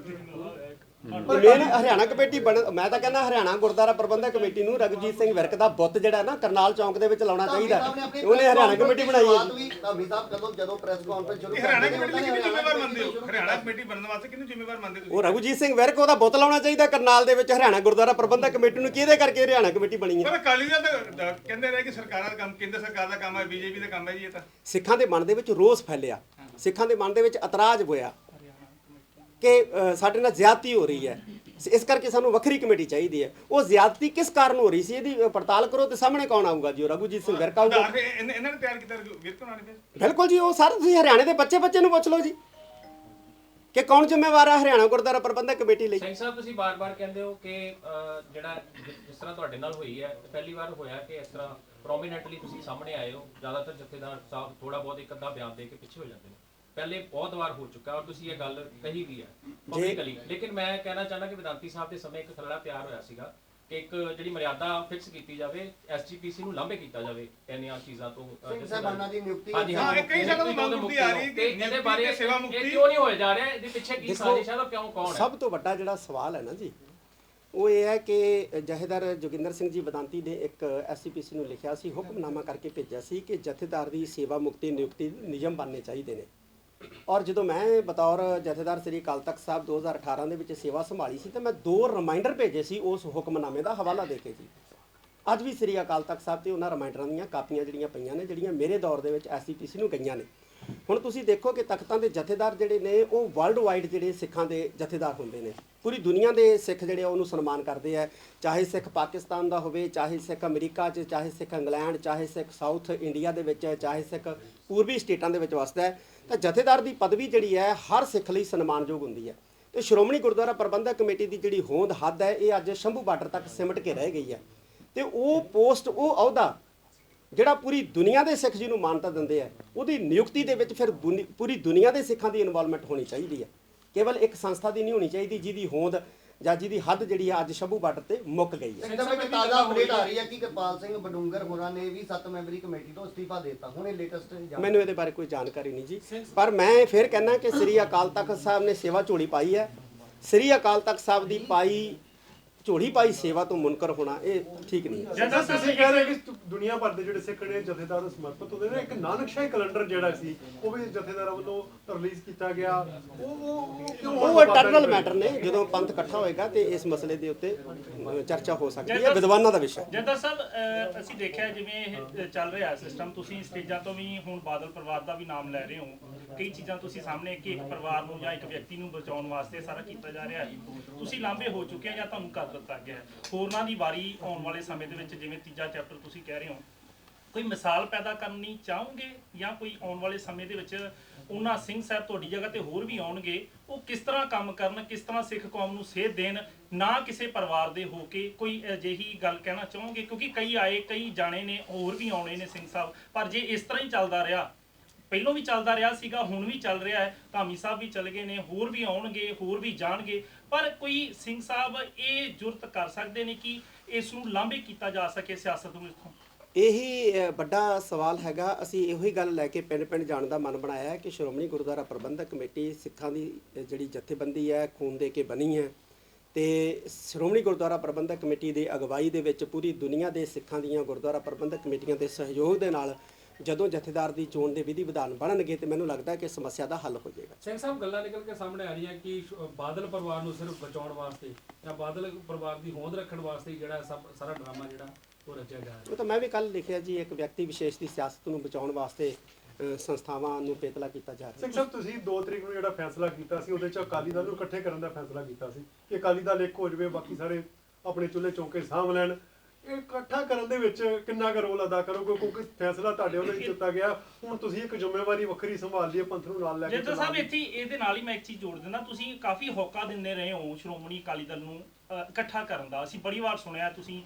ਮੇਨ ਹਰਿਆਣਾ ਕਮੇਟੀ ਬਣ ਮੈਂ ਤਾਂ ਕਹਿੰਦਾ ਹਰਿਆਣਾ ਗੁਰਦੁਆਰਾ ਪ੍ਰਬੰਧਕ ਕਮੇਟੀ ਨੂੰ ਰਘੁਜੀਤ ਸਿੰਘ ਵਿਰਕ ਦਾ ਬੁੱਤ ਜਿਹੜਾ ਨਾ ਕਰਨਾਲ ਚੌਂਕ ਦੇ ਵਿੱਚ ਲਾਉਣਾ ਚਾਹੀਦਾ। ਉਹਨੇ ਹਰਿਆਣਾ ਕਮੇਟੀ ਬਣਾਈ ਹੈ ਜੀ। ਧਾਮੀ ਸਾਹਿਬ ਕਦੋਂ ਜਦੋਂ ਪ੍ਰੈਸ ਕਾਨਫਰੰਸ ਸ਼ੁਰੂ ਇਹ ਹਰਿਆਣਾ ਕਰਦੇ ਨੇ, ਕਮੇਟੀ ਨੂੰ ਉਹਨਾਂ ਨੇ ਕਿਹਨੂੰ ਜ਼ਿੰਮੇਵਾਰ ਮੰਨਦੇ ਹੋ? ਸ਼ੁਰੂ ਹਰਿਆਣਾ ਕੀਤਾ। ਕਮੇਟੀ ਬਣਨ ਵਾਸਤੇ ਕਿਹਨੂੰ ਜ਼ਿੰਮੇਵਾਰ ਮੰਨਦੇ ਤੁਸੀਂ? ਉਹ ਰਘੁਜੀਤ ਸਿੰਘ ਵਿਰਕ ਉਹਦਾ ਬੁੱਤ ਲਾਉਣਾ ਚਾਹੀਦਾ ਕਰਨਾਲ ਦੇ ਵਿੱਚ ਹਰਿਆਣਾ ਗੁਰਦੁਆਰਾ ਪ੍ਰਬੰਧਕ ਕਮੇਟੀ ਨੂੰ ਕਿਹਦੇ ਕਰਕੇ ਹਰਿਆਣਾ ਕਮੇਟੀ ਬਣੀ ਹੈ? ਪਰ ਅਕਾਲੀ ਦਲ ਤਾਂ ਦ- ਕਹਿੰਦੇ ਰਹੇ ਕਿ ਸਰਕਾਰਾਂ ਦਾ ਕੰਮ ਕੇਂਦਰ ਸਰਕਾਰ ਦਾ ਕੰਮ ਹੈ ਬੀਜੇਪੀ ਦਾ ਕੰਮ ਹੈ ਜੀ ਇਹ ਤਾਂ। ਸਿੱਖਾਂ ਦੇ ਮਨ ਦੇ ਵਿੱਚ ਰੋਸ ਫੈਲਿਆ। ਸਿੱਖਾਂ ਦੇ ਮਨ ਦੇ ਵਿੱਚ ਇਤਰਾਜ਼ ਹੋਇਆ। ਕਿ ਸਾਡੇ ਨਾਲ ਜ਼ਿਆਦਤੀ ਹੋ ਰਹੀ ਹੈ। ਇਸ ਕਰਕੇ ਸਾਨੂੰ ਵੱਖਰੀ ਕਮੇਟੀ ਚਾਹੀਦੀ ਹੈ। ਉਹ ਜ਼ਿਆਦਤੀ ਕਿਸ ਕਾਰਨ ਹੋ ਰਹੀ ਸੀ ਇਹਦੀ ਪੜਤਾਲ ਕਰੋ ਤੇ ਸਾਹਮਣੇ ਕੌਣ ਆਊਗਾ ਜੀ? ਰਘੁਜੀਤ ਸਿੰਘ ਵਿਰਕ ਆਊਗਾ। ਇਹਨਾਂ ਨੇ ਤਿਆਰ ਕੀਤਾ ਵਿਰਕ ਹੋਣਾ ਨੇ ਫਿਰ? ਬਿਲਕੁਲ ਜੀ ਉਹ ਸਾਰੇ ਤੁਸੀਂ ਹਰਿਆਣੇ ਦੇ ਬੱਚੇ ਬੱਚੇ ਨੂੰ ਪੁੱਛ ਲਓ ਜੀ। ਕਿ ਕੌਣ ਜ਼ਿੰਮੇਵਾਰ ਹੈ ਹਰਿਆਣਾ ਗੁਰਦੁਆਰਾ ਪ੍ਰਬੰਧਕ ਕਮੇਟੀ ਲਈ? ਸਿੰਘ ਸਾਹਿਬ ਤੁਸੀਂ ਬਾਰ-ਬਾਰ ਕਹਿੰਦੇ ਹੋ ਕਿ ਜਿਹੜਾ ਜਿਸ ਤਰ੍ਹਾਂ ਤੁਹਾਡੇ ਨਾਲ ਹੋਈ ਹੈ ਪਹਿਲੀ ਵਾਰ ਹੋਇਆ ਕਿ ਇਸ ਤਰ੍ਹਾਂ ਪ੍ਰੋਮੀਨੈਂਟਲੀ ਤੁਸੀਂ ਸਾਹਮਣੇ ਆਏ ਹੋ। ਜ਼ਿਆਦਾਤਰ ਜਥੇਦਾਰ ਸਾਹਿਬ ਥੋੜਾ ਬਹੁਤ ਇੱਕ ਅੱਧਾ ਬਿਆਨ ਦੇ ਕੇ ਪਿੱਛੇ ਹੋ ਜਾਂਦੇ ਨੇ। ਪਹਿਲੇ ਬਹੁਤ ਵਾਰ ਹੋ ਚੁੱਕਾ ਔਰ ਤੁਸੀਂ ਇਹ ਗੱਲ ਕਹੀ ਵੀ ਹੈ ਪਬਲਿਕਲੀ ਲੇਕਿਨ ਮੈਂ ਕਹਿਣਾ ਚਾਹੁੰਦਾ ਕਿ ਵਿਦਾਂਤੀ ਸਾਹਿਬ ਦੇ ਸਮੇਂ ਇੱਕ ਖਰੜਾ ਤਿਆਰ ਹੋਇਆ ਸੀਗਾ ਕਿ ਇੱਕ ਜਿਹੜੀ ਮਰਿਆਦਾ ਫਿਕਸ ਕੀਤੀ ਜਾਵੇ ਐਸਜੀਪੀਸੀ ਨੂੰ ਲਾਂਭੇ ਕੀਤਾ ਜਾਵੇ ਇੰਨੀਆਂ ਚੀਜ਼ਾਂ ਤੋਂ ਅਹ, ਸਿੰਘ ਸਾਹਿਬਾਨਾਂ ਦੀ ਨਿਯੁਕਤੀ ਹਾਂਜੀ ਹਾਂ, ਇਹ ਕਈ ਸਾਲਾਂ ਤੋਂ ਮੰਗ ਮੁਕਤੀ ਉੱਠਦੀ ਆ ਰਹੀ ਤੇ ਕਿ ਇਹਦੇ ਬਾਰੇ ਨਿਯੁਕਤੀ ਤੇ ਸੇਵਾ ਇਹ ਮੁਕਤੀ- ਕਿਉਂ ਨਹੀਂ ਹੋਇਆ ਜਾ ਰਿਹਾ? ਇਹਦੇ ਪਿੱਛੇ ਕੀ ਦੇਖੋ, ਸਾਜ਼ਿਸ਼ ਹੈ ਤਾਂ ਕਿਉਂ ਕੌਣ ਹੈ? ਸਭ ਤੋਂ ਵੱਡਾ ਜਿਹੜਾ ਸਵਾਲ ਹੈ ਨਾ ਜੀ ਉਹ ਇਹ ਹੈ ਕਿ ਜਹੇਦਾਰ ਜੋਗਿੰਦਰ ਸਿੰਘ ਜੀ ਬਦਾਂਤੀ ਨੇ ਇੱਕ ਐਸਸੀਪੀਸੀ ਨੂੰ ਲਿਖਿਆ ਸੀ ਹੁਕਮਨਾਮਾ ਕਰਕੇ ਭੇਜਿਆ ਸੀ ਕਿ ਜਥੇਦਾਰ ਦੀ ਸੇਵਾ ਮੁਕਤੀ ਨਿਯੁਕਤੀ ਨਿਯਮ ਬਣਨੇ ਚਾਹੀਦੇ ਨੇ। ਔਰ ਜਦੋਂ ਮੈਂ ਬਤੌਰ ਜਥੇਦਾਰ ਸ੍ਰੀ ਅਕਾਲ ਤਖਤ ਸਾਹਿਬ 2018 ਦੇ ਵਿੱਚ ਸੇਵਾ ਸੰਭਾਲੀ ਸੀ, ਤਾਂ ਮੈਂ ਦੋ ਰਿਮਾਈਂਡਰ ਭੇਜੇ ਸੀ ਉਸ ਹੁਕਮਨਾਮੇ ਦਾ ਹਵਾਲਾ ਦੇ ਕੇ ਜੀ। ਅੱਜ ਵੀ ਸ੍ਰੀ ਅਕਾਲ ਤਖਤ ਸਾਹਿਬ ਤੇ ਉਹਨਾਂ ਰਿਮਾਈਂਡਰਾਂ ਦੀਆਂ ਕਾਪੀਆਂ ਜਿਹੜੀਆਂ ਪਈਆਂ ਨੇ, ਜਿਹੜੀਆਂ ਮੇਰੇ ਦੌਰ ਦੇ ਵਿੱਚ ਐਸਸੀਪੀਸੀ ਨੂੰ ਗਈਆਂ ਨੇ। ਹੁਣ ਤੁਸੀਂ ਦੇਖੋ ਕਿ ਤਖਤਾਂ ਦੇ ਜਥੇਦਾਰ ਜਿਹੜੇ ਨੇ, ਉਹ ਵਰਲਡ ਵਾਈਡ ਜਿਹੜੇ ਸਿੱਖਾਂ ਦੇ ਜਥੇਦਾਰ ਹੁੰਦੇ ਨੇ। ਪੂਰੀ ਦੁਨੀਆ ਦੇ ਸਿੱਖ ਜਿਹੜੇ ਆ, ਉਹਨੂੰ ਸਨਮਾਨ ਕਰਦੇ ਆ। ਚਾਹੇ ਸਿੱਖ ਪਾਕਿਸਤਾਨ ਦਾ ਹੋਵੇ, ਚਾਹੇ ਸਿੱਖ ਅਮਰੀਕਾ 'ਚ, ਚਾਹੇ ਸਿੱਖ ਇੰਗਲੈਂਡ, ਚਾਹੇ ਸਿੱਖ ਸਾਊਥ ਇੰਡੀਆ ਦੇ ਵਿੱਚ, ਚਾਹੇ ਸਿੱਖ ਪੂਰਬੀ ਸਟੇਟਾਂ ਦੇ ਵਿੱਚ ਵਸਦਾ ਹੈ। ਤਾਂ ਜਥੇਦਾਰ ਦੀ ਪਦਵੀ ਜਿਹੜੀ ਹੈ, ਹਰ ਸਿੱਖ ਲਈ ਸਨਮਾਨਯੋਗ ਹੁੰਦੀ ਹੈ। ਤੇ ਸ਼੍ਰੋਮਣੀ ਗੁਰਦੁਆਰਾ ਪ੍ਰਬੰਧਕ ਕਮੇਟੀ ਦੀ ਜਿਹੜੀ ਹੋਂਦ ਹੱਦ ਹੈ, ਇਹ ਅੱਜ ਸ਼ੰਭੂ ਬਾਰਡਰ ਤੱਕ ਸਿਮਟ ਕੇ ਰਹਿ ਗਈ ਹੈ। ਤੇ ਉਹ ਪੋਸਟ, ਉਹ ਅਹੁਦਾ ਜਿਹੜਾ ਪੂਰੀ ਦੁਨੀਆ ਦੇ ਸਿੱਖ ਜੀ ਨੂੰ ਮਾਨਤਾ ਦਿੰਦੇ ਆ, ਉਹਦੀ ਨਿਯੁਕਤੀ ਦੇ ਵਿੱਚ ਫਿਰ ਦੁਨੀ- ਪੂਰੀ ਦੁਨੀਆ ਦੇ ਸਿੱਖਾਂ ਦੀ ਇਨਵੋਲਵਮੈਂਟ ਹੋਣੀ ਚਾਹੀਦੀ ਹੈ। ਕੇਵਲ ਇੱਕ ਸੰਸਥਾ ਦੀ ਨਹੀਂ ਹੋਣੀ ਚਾਹੀਦੀ, ਜਿਹਦੀ ਹੋਂਦ ਜਾਂ ਜਿਹਦੀ ਹੱਦ ਜਿਹੜੀ ਆ ਅੱਜ ਸ਼ੰਭੂ ਬਾਰਡਰ ਤੇ ਮੁੱਕ ਗਈ ਹੈ। ਸਾਹਿਬ ਇੱਕ ਤਾਜ਼ਾ ਅਪਡੇਟ ਆ ਰਹੀ ਹੈ ਕਿ ਕਿਰਪਾਲ ਸਿੰਘ ਬਡੂੰਗਰ ਹੋਰਾਂ ਨੇ ਵੀ 7 ਮੈਂਬਰੀ ਕਮੇਟੀ ਤੋਂ ਅਸਤੀਫਾ ਦਿੱਤਾ। ਹੁਣ ਇਹ ਲੇਟੈਸਟ ਮੈਨੂੰ ਇਹਦੇ ਬਾਰੇ ਕੋਈ ਜਾਣਕਾਰੀ ਨਹੀਂ ਜੀ। ਪਰ ਮੈਂ ਫਿਰ ਕਹਿਣਾ ਕਿ ਸ੍ਰੀ ਅਕਾਲ ਤਖਤ ਸਾਹਿਬ ਨੇ ਸੇਵਾ ਝੋਲੀ ਪਾਈ ਹੈ। ਸ੍ਰੀ ਅਕਾਲ ਤਖਤ ਸਾਹਿਬ ਦੀ ਪਾਈ ਝੋਲੀ ਪਾਈ ਸੇਵਾ ਤੋਂ ਮੁਨਕਰ ਹੋਣਾ ਇਹ ਠੀਕ ਨਹੀਂ ਹੈ। ਸਾਹਿਬ ਤੁਸੀਂ ਕਹਿ ਰਹੇ ਕਿ ਦੁਨੀਆ ਭਰ ਦੇ ਜਿਹੜੇ ਸਿੱਖ ਨੇ ਜਥੇਦਾਰ ਨੂੰ ਸਮਰਪਿਤ ਹੁੰਦੇ ਨੇ ਇੱਕ ਨਾਨਕਸ਼ਾਹੀ ਕੈਲੰਡਰ ਜਿਹੜਾ ਸੀ ਉਹ ਵੀ ਜਥੇਦਾਰਾਂ ਵੱਲੋਂ ਰਿਲੀਜ਼ ਕੀਤਾ ਗਿਆ। ਉਹ ਉਹ ਉਹ ਕਿਉਂ ਉਹ ਇੰਟਰਨਲ ਮੈਟਰ ਨੇ ਜਦੋਂ ਪੰਥ ਇਕੱਠਾ ਹੋਏਗਾ ਤੇ ਇਸ ਮਸਲੇ ਦੇ ਉੱਤੇ ਅ, ਚਰਚਾ ਹੋ ਸਕਦੀ ਹੈ ਵਿਦਵਾਨਾਂ ਦਾ ਵਿਸ਼ਾ ਸਾਹਿਬ ਅਹ, ਅਸੀਂ ਦੇਖਿਆ ਜਿਵੇਂ ਇਹ ਅਹ, ਚੱਲ ਰਿਹਾ ਸਿਸਟਮ ਤੁਸੀਂ ਸਟੇਜਾਂ ਤੋਂ ਵੀ ਹੁਣ ਬਾਦਲ ਪਰਿਵਾਰ ਦਾ ਵੀ ਨਾਮ ਲੈ ਰਹੇ ਹੋ। ਕਈ ਚੀਜ਼ਾਂ ਤੁਸੀਂ ਸਾਹਮਣੇ ਕਿ ਇੱਕ ਪਰਿਵਾਰ ਨੂੰ ਜਾਂ ਇੱਕ ਵਿਅਕਤੀ ਨੂੰ ਬਚਾਉਣ ਵਾਸਤੇ ਸਾਰਾ ਕੀਤਾ ਜਾ ਰਿਹਾ ਹੈ। ਤੁਸੀਂ ਲਾਂਭੇ ਹੋ ਚੁੱਕੇ ਆ ਜਾਂ ਤੁਹਾਨੂੰ ਕਰ ਦਿੱਤਾ ਗਿਆ ਹੈ। ਹੋਰਨਾਂ ਦੀ ਵਾਰੀ ਆਉਣ ਵਾਲੇ ਸਮੇਂ ਦੇ ਵਿੱਚ ਜਿਵੇਂ ਤੀਜਾ ਚੈਪਟਰ ਤੁਸੀਂ ਕਹਿ ਰਹੇ ਹੋ, ਕੋਈ ਮਿਸਾਲ ਪੈਦਾ ਕਰਨੀ ਚਾਹੋਗੇ ਜਾਂ ਕੋਈ ਆਉਣ ਵਾਲੇ ਸਮੇਂ ਦੇ ਵਿੱਚ ਉਹਨਾਂ ਸਿੰਘ ਸਾਹਿਬ ਤੁਹਾਡੀ ਜਗ੍ਹਾ ਤੇ ਹੋਰ ਵੀ ਆਉਣਗੇ, ਉਹ ਕਿਸ ਤਰ੍ਹਾਂ ਕੰਮ ਕਰਨ, ਕਿਸ ਤਰ੍ਹਾਂ ਸਿੱਖ ਕੌਮ ਨੂੰ ਸੇਧ ਦੇਣ, ਨਾ ਕਿਸੇ ਪਰਿਵਾਰ ਦੇ ਹੋ ਕੇ ਕੋਈ ਅਜਿਹੀ ਗੱਲ ਕਹਿਣਾ ਚਾਹੋਗੇ? ਕਿਉਂਕਿ ਕਈ ਆਏ, ਕਈ ਜਾਣੇ ਨੇ, ਹੋਰ ਵੀ ਆਉਣੇ ਨੇ ਸਿੰਘ ਸਾਹਿਬ, ਪਰ ਜੇ ਇਸ ਤਰ੍ਹਾਂ ਹੀ ਚੱਲਦਾ ਰਿਹਾ ਪਹਿਲੋਂ ਵੀ ਚੱਲਦਾ ਰਿਹਾ ਸੀਗਾ, ਹੁਣ ਵੀ ਚੱਲ ਰਿਹਾ ਹੈ। ਧਾਮੀ ਸਾਹਿਬ ਵੀ ਚੱਲ ਗਏ ਨੇ, ਹੋਰ ਵੀ ਆਉਣਗੇ, ਹੋਰ ਵੀ ਜਾਣਗੇ। ਪਰ ਕੋਈ ਸਿੰਘ ਸਾਹਿਬ ਇਹ ਜੁਰਤ ਕਰ ਸਕਦੇ ਨੇ ਕਿ ਇਸ ਨੂੰ ਲਾਂਭੇ ਕੀਤਾ ਜਾ ਸਕੇ ਸਿਆਸਤ ਨੂੰ ਇਥੋਂ? ਇਹੀ ਵੱਡਾ ਸਵਾਲ ਹੈਗਾ। ਅਸੀਂ ਇਹੋ ਹੀ ਗੱਲ ਲੈ ਕੇ ਪਿੰਡ ਪਿੰਡ ਜਾਣ ਦਾ ਮਨ ਬਣਾਇਆ ਕਿ ਸ਼੍ਰੋਮਣੀ ਗੁਰਦੁਆਰਾ ਪ੍ਰਬੰਧਕ ਕਮੇਟੀ ਸਿੱਖਾਂ ਦੀ ਜਿਹੜੀ ਜਥੇਬੰਦੀ ਹੈ, ਖੂਨ ਦੇ ਕੇ ਬਣੀ ਹੈ। ਤੇ ਸ਼੍ਰੋਮਣੀ ਗੁਰਦੁਆਰਾ ਪ੍ਰਬੰਧਕ ਕਮੇਟੀ ਦੀ ਅਗਵਾਈ ਦੇ ਵਿੱਚ ਪੂਰੀ ਦੁਨੀਆ ਦੇ ਸਿੱਖਾਂ ਦੀਆਂ ਗੁਰਦੁਆਰਾ ਪ੍ਰਬੰਧਕ ਕਮੇਟੀਆਂ ਦੇ ਸਹਿਯੋਗ ਦੇ ਨਾਲ ਜਦੋਂ ਜਥੇਦਾਰ ਦੀ ਚੋਣ ਦੇ ਵਿਧੀ ਵਿਧਾਨ ਬਣਨਗੇ ਤੇ ਮੈਨੂੰ ਲੱਗਦਾ ਕਿ ਸਮੱਸਿਆ ਦਾ ਹੱਲ ਹੋ ਜਾਏਗਾ। ਸਿੰਘ ਸਾਹਿਬ ਗੱਲਾਂ ਨਿਕਲ ਕੇ ਸਾਹਮਣੇ ਆ ਰਹੀਆਂ ਕਿ ਬਾਦਲ ਪਰਿਵਾਰ ਨੂੰ ਸਿਰਫ ਬਚਾਉਣ ਵਾਸਤੇ ਜਾਂ ਬਾਦਲ ਪਰਿਵਾਰ ਦੀ ਹੋਂਦ ਰੱਖਣ ਵਾਸਤੇ ਜਿਹੜਾ ਸਾਰਾ ਡਰਾਮਾ ਜਿਹੜਾ ਉਹ ਰਚਿਆ ਜਾ ਰਿਹਾ। ਉਹ ਤਾਂ ਮੈਂ ਵੀ ਕੱਲ ਲਿਖਿਆ ਜੀ ਇੱਕ ਵਿਅਕਤੀ ਵਿਸ਼ੇਸ਼ ਦੀ ਸਿਆਸਤ ਨੂੰ ਬਚਾਉਣ ਵਾਸਤੇ ਸੰਸਥਾਵਾਂ ਨੂੰ ਪੇਤਲਾ ਕੀਤਾ ਜਾ ਰਿਹਾ। ਸਿੰਘ ਸਾਹਿਬ ਤੁਸੀਂ 2 ਤਰੀਕ ਨੂੰ ਜਿਹੜਾ ਫੈਸਲਾ ਕੀਤਾ ਸੀ ਉਹਦੇ ਚ ਅਕਾਲੀ ਦਲ ਨੂੰ ਇਕੱਠੇ ਕਰਨ ਦਾ ਫੈਸਲਾ ਕੀਤਾ ਸੀ ਕਿ ਅਕਾਲੀ ਦਲ ਇੱਕ ਹੋ ਜਾਵੇ ਬਾਕੀ ਸਾਰੇ ਆਪਣੇ ਚੁੱਲ੍ਹੇ ਚੌਂਕੇ ਸਾਂਭ ਲੈਣ। ਇਕੱਠਾ ਕਰਨ ਦੇ ਵਿੱਚ ਕਿੰਨਾ ਕੁ ਰੋਲ ਅਦਾ ਕਰੋਗੇ ਕਿਉਂਕਿ ਫੈਸਲਾ ਤੁਹਾਡੇ ਵੱਲੋਂ ਹੀ ਕੀਤਾ ਗਿਆ। ਹੁਣ ਤੁਸੀਂ ਇੱਕ ਜ਼ਿੰਮੇਵਾਰੀ ਵੱਖਰੀ ਸੰਭਾਲ ਲਈ ਹੈ, ਪੰਥ ਨੂੰ ਨਾਲ ਲੈ ਕੇ ਜੇਤਰ ਸਾਹਿਬ। ਇੱਥੇ ਇਹਦੇ ਨਾਲ ਹੀ ਮੈਂ ਇੱਕ ਚੀਜ਼ ਜੋੜ ਦਿੰਦਾ। ਤੁਸੀਂ ਕਾਫੀ ਹੋਕਾ ਦਿੰਦੇ ਰਹੇ ਹੋ ਸ਼੍ਰੋਮਣੀ ਅਕਾਲੀ ਦਲ ਨੂੰ ਇਕੱਠਾ ਕਰਨ ਦਾ। ਅਸੀਂ ਬੜੀ ਵਾਰ ਸੁਣਿਆ ਤੁਸੀਂ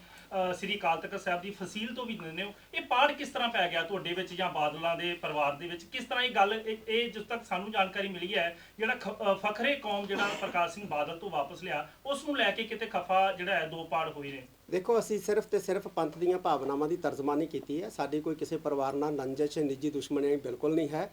ਸ੍ਰੀ ਅਕਾਲ ਤਖਤ ਸਾਹਿਬ ਦੀ ਫਸੀਲ ਤੋਂ ਵੀ ਦਿੰਦੇ ਹੋ। ਇਹ ਪਾੜ ਕਿਸ ਤਰ੍ਹਾਂ ਪੈ ਗਿਆ ਤੁਹਾਡੇ ਵਿੱਚ ਜਾਂ ਬਾਦਲਾਂ ਦੇ ਪਰਿਵਾਰ ਦੇ ਵਿੱਚ? ਕਿਸ ਤਰ੍ਹਾਂ ਇਹ ਗੱਲ ਇਹ ਜਿਸ ਤੱਕ ਸਾਨੂੰ ਜਾਣਕਾਰੀ ਮਿਲੀ ਹੈ ਜਿਹੜਾ ਫਖਰੇ ਕੌਮ ਜਿਹੜਾ ਪ੍ਰਕਾਸ਼ ਸਿੰਘ ਬਾਦਲ ਤੋਂ ਵਾਪਸ ਲਿਆ ਉਸ ਨੂੰ ਲੈ ਕੇ ਕਿਤੇ ਖਫਾ ਜਿਹੜਾ ਹੈ ਦੋ ਪਾੜ ਹੋਏ ਨੇ? ਦੇਖੋ ਅਸੀਂ ਸਿਰਫ ਤੇ ਸਿਰਫ ਪੰਥ ਦੀਆਂ ਭਾਵਨਾਵਾਂ ਦੀ ਤਰਜਮਾਨੀ ਕੀਤੀ ਹੈ। ਸਾਡੀ ਕੋਈ ਕਿਸੇ ਪਰਿਵਾਰ ਨਾਲ ਨੰਜਿਸ਼ ਨਿੱਜੀ ਦੁਸ਼ਮਣੀ ਬਿਲਕੁਲ ਨਹੀਂ ਹੈ।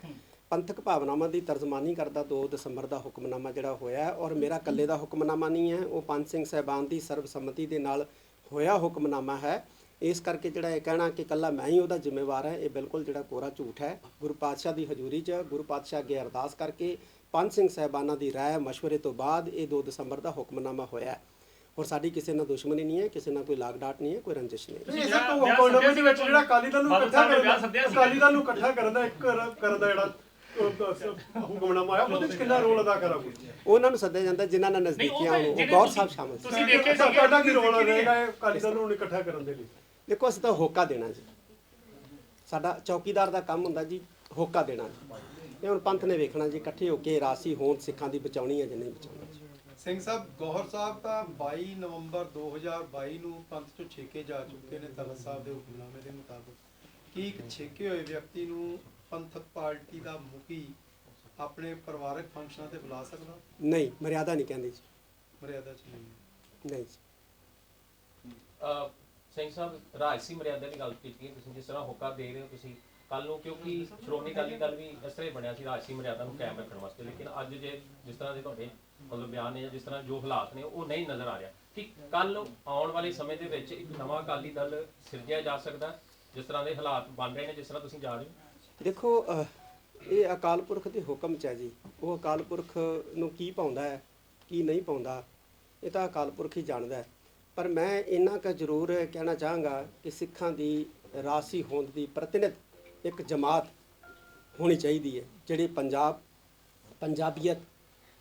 ਪੰਥਕ ਭਾਵਨਾਵਾਂ ਦੀ ਤਰਜਮਾਨੀ ਕਰਦਾ 2 ਦਸੰਬਰ ਦਾ ਹੁਕਮਨਾਮਾ ਜਿਹੜਾ ਹੋਇਆ ਹੈ ਔਰ ਮੇਰਾ ਇਕੱਲੇ ਦਾ ਹੁਕਮਨਾਮਾ ਨਹੀਂ ਹੈ। ਉਹ ਪੰਜ ਸਿੰਘ ਸਹਿਬਾਨ ਦੀ ਸਰਬਸੰਮਤੀ ਦੇ ਨਾਲ ਹੋਇਆ ਹੁਕਮਨਾਮਾ ਹੈ। ਇਸ ਕਰਕੇ ਜਿਹੜਾ ਇਹ ਕਹਿਣਾ ਕਿ ਇਕੱਲਾ ਮੈਂ ਹੀ ਉਹਦਾ ਜ਼ਿੰਮੇਵਾਰ ਹੈ ਇਹ ਬਿਲਕੁਲ ਜਿਹੜਾ ਕੋਰਾ ਝੂਠ ਹੈ। ਗੁਰੂ ਪਾਤਸ਼ਾਹ ਦੀ ਹਜ਼ੂਰੀ 'ਚ ਗੁਰੂ ਪਾਤਸ਼ਾਹ ਅੱਗੇ ਅਰਦਾਸ ਕਰਕੇ ਪੰਜ ਸਿੰਘ ਸਹਿਬਾਨਾਂ ਦੀ ਰਾਏ ਮਸ਼ਵਰੇ ਤੋਂ ਬਾਅਦ ਇਹ 2 ਦਸੰਬਰ ਦਾ ਹੁਕਮਨਾਮਾ ਹੋਇਆ ਹੈ। ਔਰ ਸਾਡੀ ਕਿਸੇ ਨਾਲ ਦੁਸ਼ਮਣੀ ਨਹੀਂ ਹੈ ਕਿਸੇ ਨਾਲ ਕੋਈ ਲਾਗ ਡਾਟ ਨਹੀਂ ਹੈ ਕੋਈ ਰੰਜਿਸ਼ ਨਹੀਂ ਹੈ। ਕੋਨਮੇ ਸੱਦਿਆ ਦੇ ਵਿੱਚ ਜਿਹੜਾ ਅਕਾਲੀ ਦਲ ਨੂੰ ਇਕੱਠਾ ਕਰਨ ਸੱਦਿਆ ਦਾ ਸੀ। ਅਕਾਲੀ ਦਲ ਨੂੰ ਇਕੱਠਾ ਕਰਨ ਦਾ ਇੱਕ ਕਰ- ਕਰਨ ਦਾ ਜਿਹੜਾ ਅਹ, ਸ- ਹੁਕਮਨਾਮਾ ਆਇਆ ਉਹਦੇ ਵਿੱਚ ਕਿੰਨਾ ਰੋਲ ਅਦਾ ਕਰੋਗੇ ਉਹਨਾਂ ਨੂੰ ਸੱਦਿਆ ਜਾਂਦਾ ਜਿਨ੍ਹਾਂ ਨਾਲ ਨਹੀਂ ਨਜ਼ਦੀਕੀਆਂ ਹੋਣ ਉਹ ਜਿਹੜੇ ਗੌਰ ਸਾਹਿਬ ਸ਼ਾਮਲ ਸੀ। ਤੁਸੀਂ ਦੇਖੇ ਸਾ- ਸਾਡਾ ਕੀ ਰੋਲ ਰਹੇਗਾ ਇਹ ਅਕਾਲੀ ਦਲ ਨੂੰ ਇਕੱਠਾ ਕਰਨ ਦੇ ਲਈ? ਦੇਖੋ ਅਸੀਂ ਤਾਂ ਹੋਕਾ ਦੇਣਾ ਜੀ। ਸਾਡਾ ਚੌਕੀਦਾਰ ਦਾ ਕੰਮ ਹੁੰਦਾ ਜੀ ਹੋਕਾ ਦੇਣਾ ਜੀ। ਇਹ ਹੁਣ ਪੰਥ ਨੇ ਵੇਖਣਾ ਜੀ ਇਕੱਠੇ ਹੋ ਕੇ ਰਾਸੀ ਹੋਂਦ ਸਿੱਖਾਂ ਦੀ ਬਚਾਉਣੀ ਹੈ ਜਾਂ ਨਹੀਂ ਬਚਾਉਣੀ। ਜੀ ਸਿੰਘ ਸਾਹਿਬ ਗੌਹਰ ਸਾਹਿਬ ਤਾਂ 22 ਨਵੰਬਰ 2022 ਨੂੰ ਪੰਥ ਤੋਂ ਛੇਕੇ ਜਾ ਚੁੱਕੇ ਨੇ ਤਖਤ ਸਾਹਿਬ ਦੇ ਹੁਕਮਨਾਮੇ ਦੇ ਮੁਤਾਬਕ। ਕੀ ਇੱਕ ਛੇਕੇ ਹੋਏ ਵਿਅਕਤੀ ਨੂੰ ਪੰਥਕ ਪਾਰਟੀ ਦਾ ਮੁਖੀ ਆਪਣੇ ਪਰਿਵਾਰਕ ਫੰਕਸ਼ਨਾਂ ਤੇ ਬੁਲਾ ਸਕਦਾ? ਨਹੀਂ ਮਰਿਆਦਾ ਨਹੀਂ ਕਹਿੰਦੀ ਜੀ। ਮਰਿਆਦਾ ਚ ਨਹੀਂ। ਨਹੀਂ ਜੀ। ਅਹ ਸਿੰਘ ਸਾਹਿਬ ਰਾਜਸੀ ਮਰਿਆਦਾ ਦੀ ਗੱਲ ਕੀਤੀ ਹੈ ਤੁਸੀਂ ਜਿਸ ਤਰ੍ਹਾਂ ਹੋਕਾ ਦੇ ਰਹੇ ਹੋ ਤੁਸੀਂ ਕੱਲ ਨੂੰ, ਕਿਉਂਕਿ ਸ਼੍ਰੋਮਣੀ ਅਕਾਲੀ ਦਲ ਵੀ ਇਸ ਤਰ੍ਹਾਂ ਹੀ ਬਣਿਆ ਸੀ, ਰਾਜਸੀ ਮਰਿਆਦਾ ਨੂੰ ਕਾਇਮ ਰੱਖਣ ਵਾਸਤੇ। ਲੇਕਿਨ ਅੱਜ ਜੇ ਜਿਸ ਤਰ੍ਹਾਂ ਦੇ ਤੁਹਾਡੇ ਮਤਲਬ ਬਿਆਨ ਨੇ ਜਾਂ ਜਿਸ ਤਰ੍ਹਾਂ ਜੋ ਹਾਲਾਤ ਨੇ, ਉਹ ਨਹੀਂ ਨਜ਼ਰ ਆ ਰਿਹਾ। ਕਿ ਕੱਲ ਆਉਣ ਵਾਲੇ ਸਮੇਂ ਦੇ ਵਿੱਚ ਇੱਕ ਨਵਾਂ ਅਕਾਲੀ ਦਲ ਸਿਰਜਿਆ ਜਾ ਸਕਦਾ, ਜਿਸ ਤਰ੍ਹਾਂ ਦੇ ਹਾਲਾਤ ਬਣ ਰਹੇ ਨੇ, ਜਿਸ ਤਰ੍ਹਾਂ ਤੁਸੀਂ ਜਾ ਰਹੇ ਹੋ। ਦੇਖੋ ਇਹ ਅਕਾਲ ਪੁਰਖ ਦੇ ਹੁਕਮ ਚ ਹੈ ਜੀ। ਉਹ ਅਕਾਲ ਪੁਰਖ ਨੂੰ ਕੀ ਪਾਉਂਦਾ ਹੈ, ਕੀ ਨਹੀਂ ਪਾਉਂਦਾ, ਇਹ ਤਾਂ ਅਕਾਲ ਪੁਰਖ ਹੀ ਜਾਣਦਾ ਹੈ। ਪਰ ਮੈਂ ਇੰਨਾ ਕੁ ਜ਼ਰੂਰ ਕਹਿਣਾ ਚਾਹਾਂਗਾ ਕਿ ਸਿੱਖਾਂ ਦੀ ਰਾਸੀ ਹੋਂਦ ਦੀ ਪ੍ਰਤੀਨਿਧ ਇੱਕ ਜਮਾਤ ਹੋਣੀ ਚਾਹੀਦੀ ਹੈ ਜਿਹੜੀ ਪੰਜਾਬ ਪੰਜਾਬੀਅਤ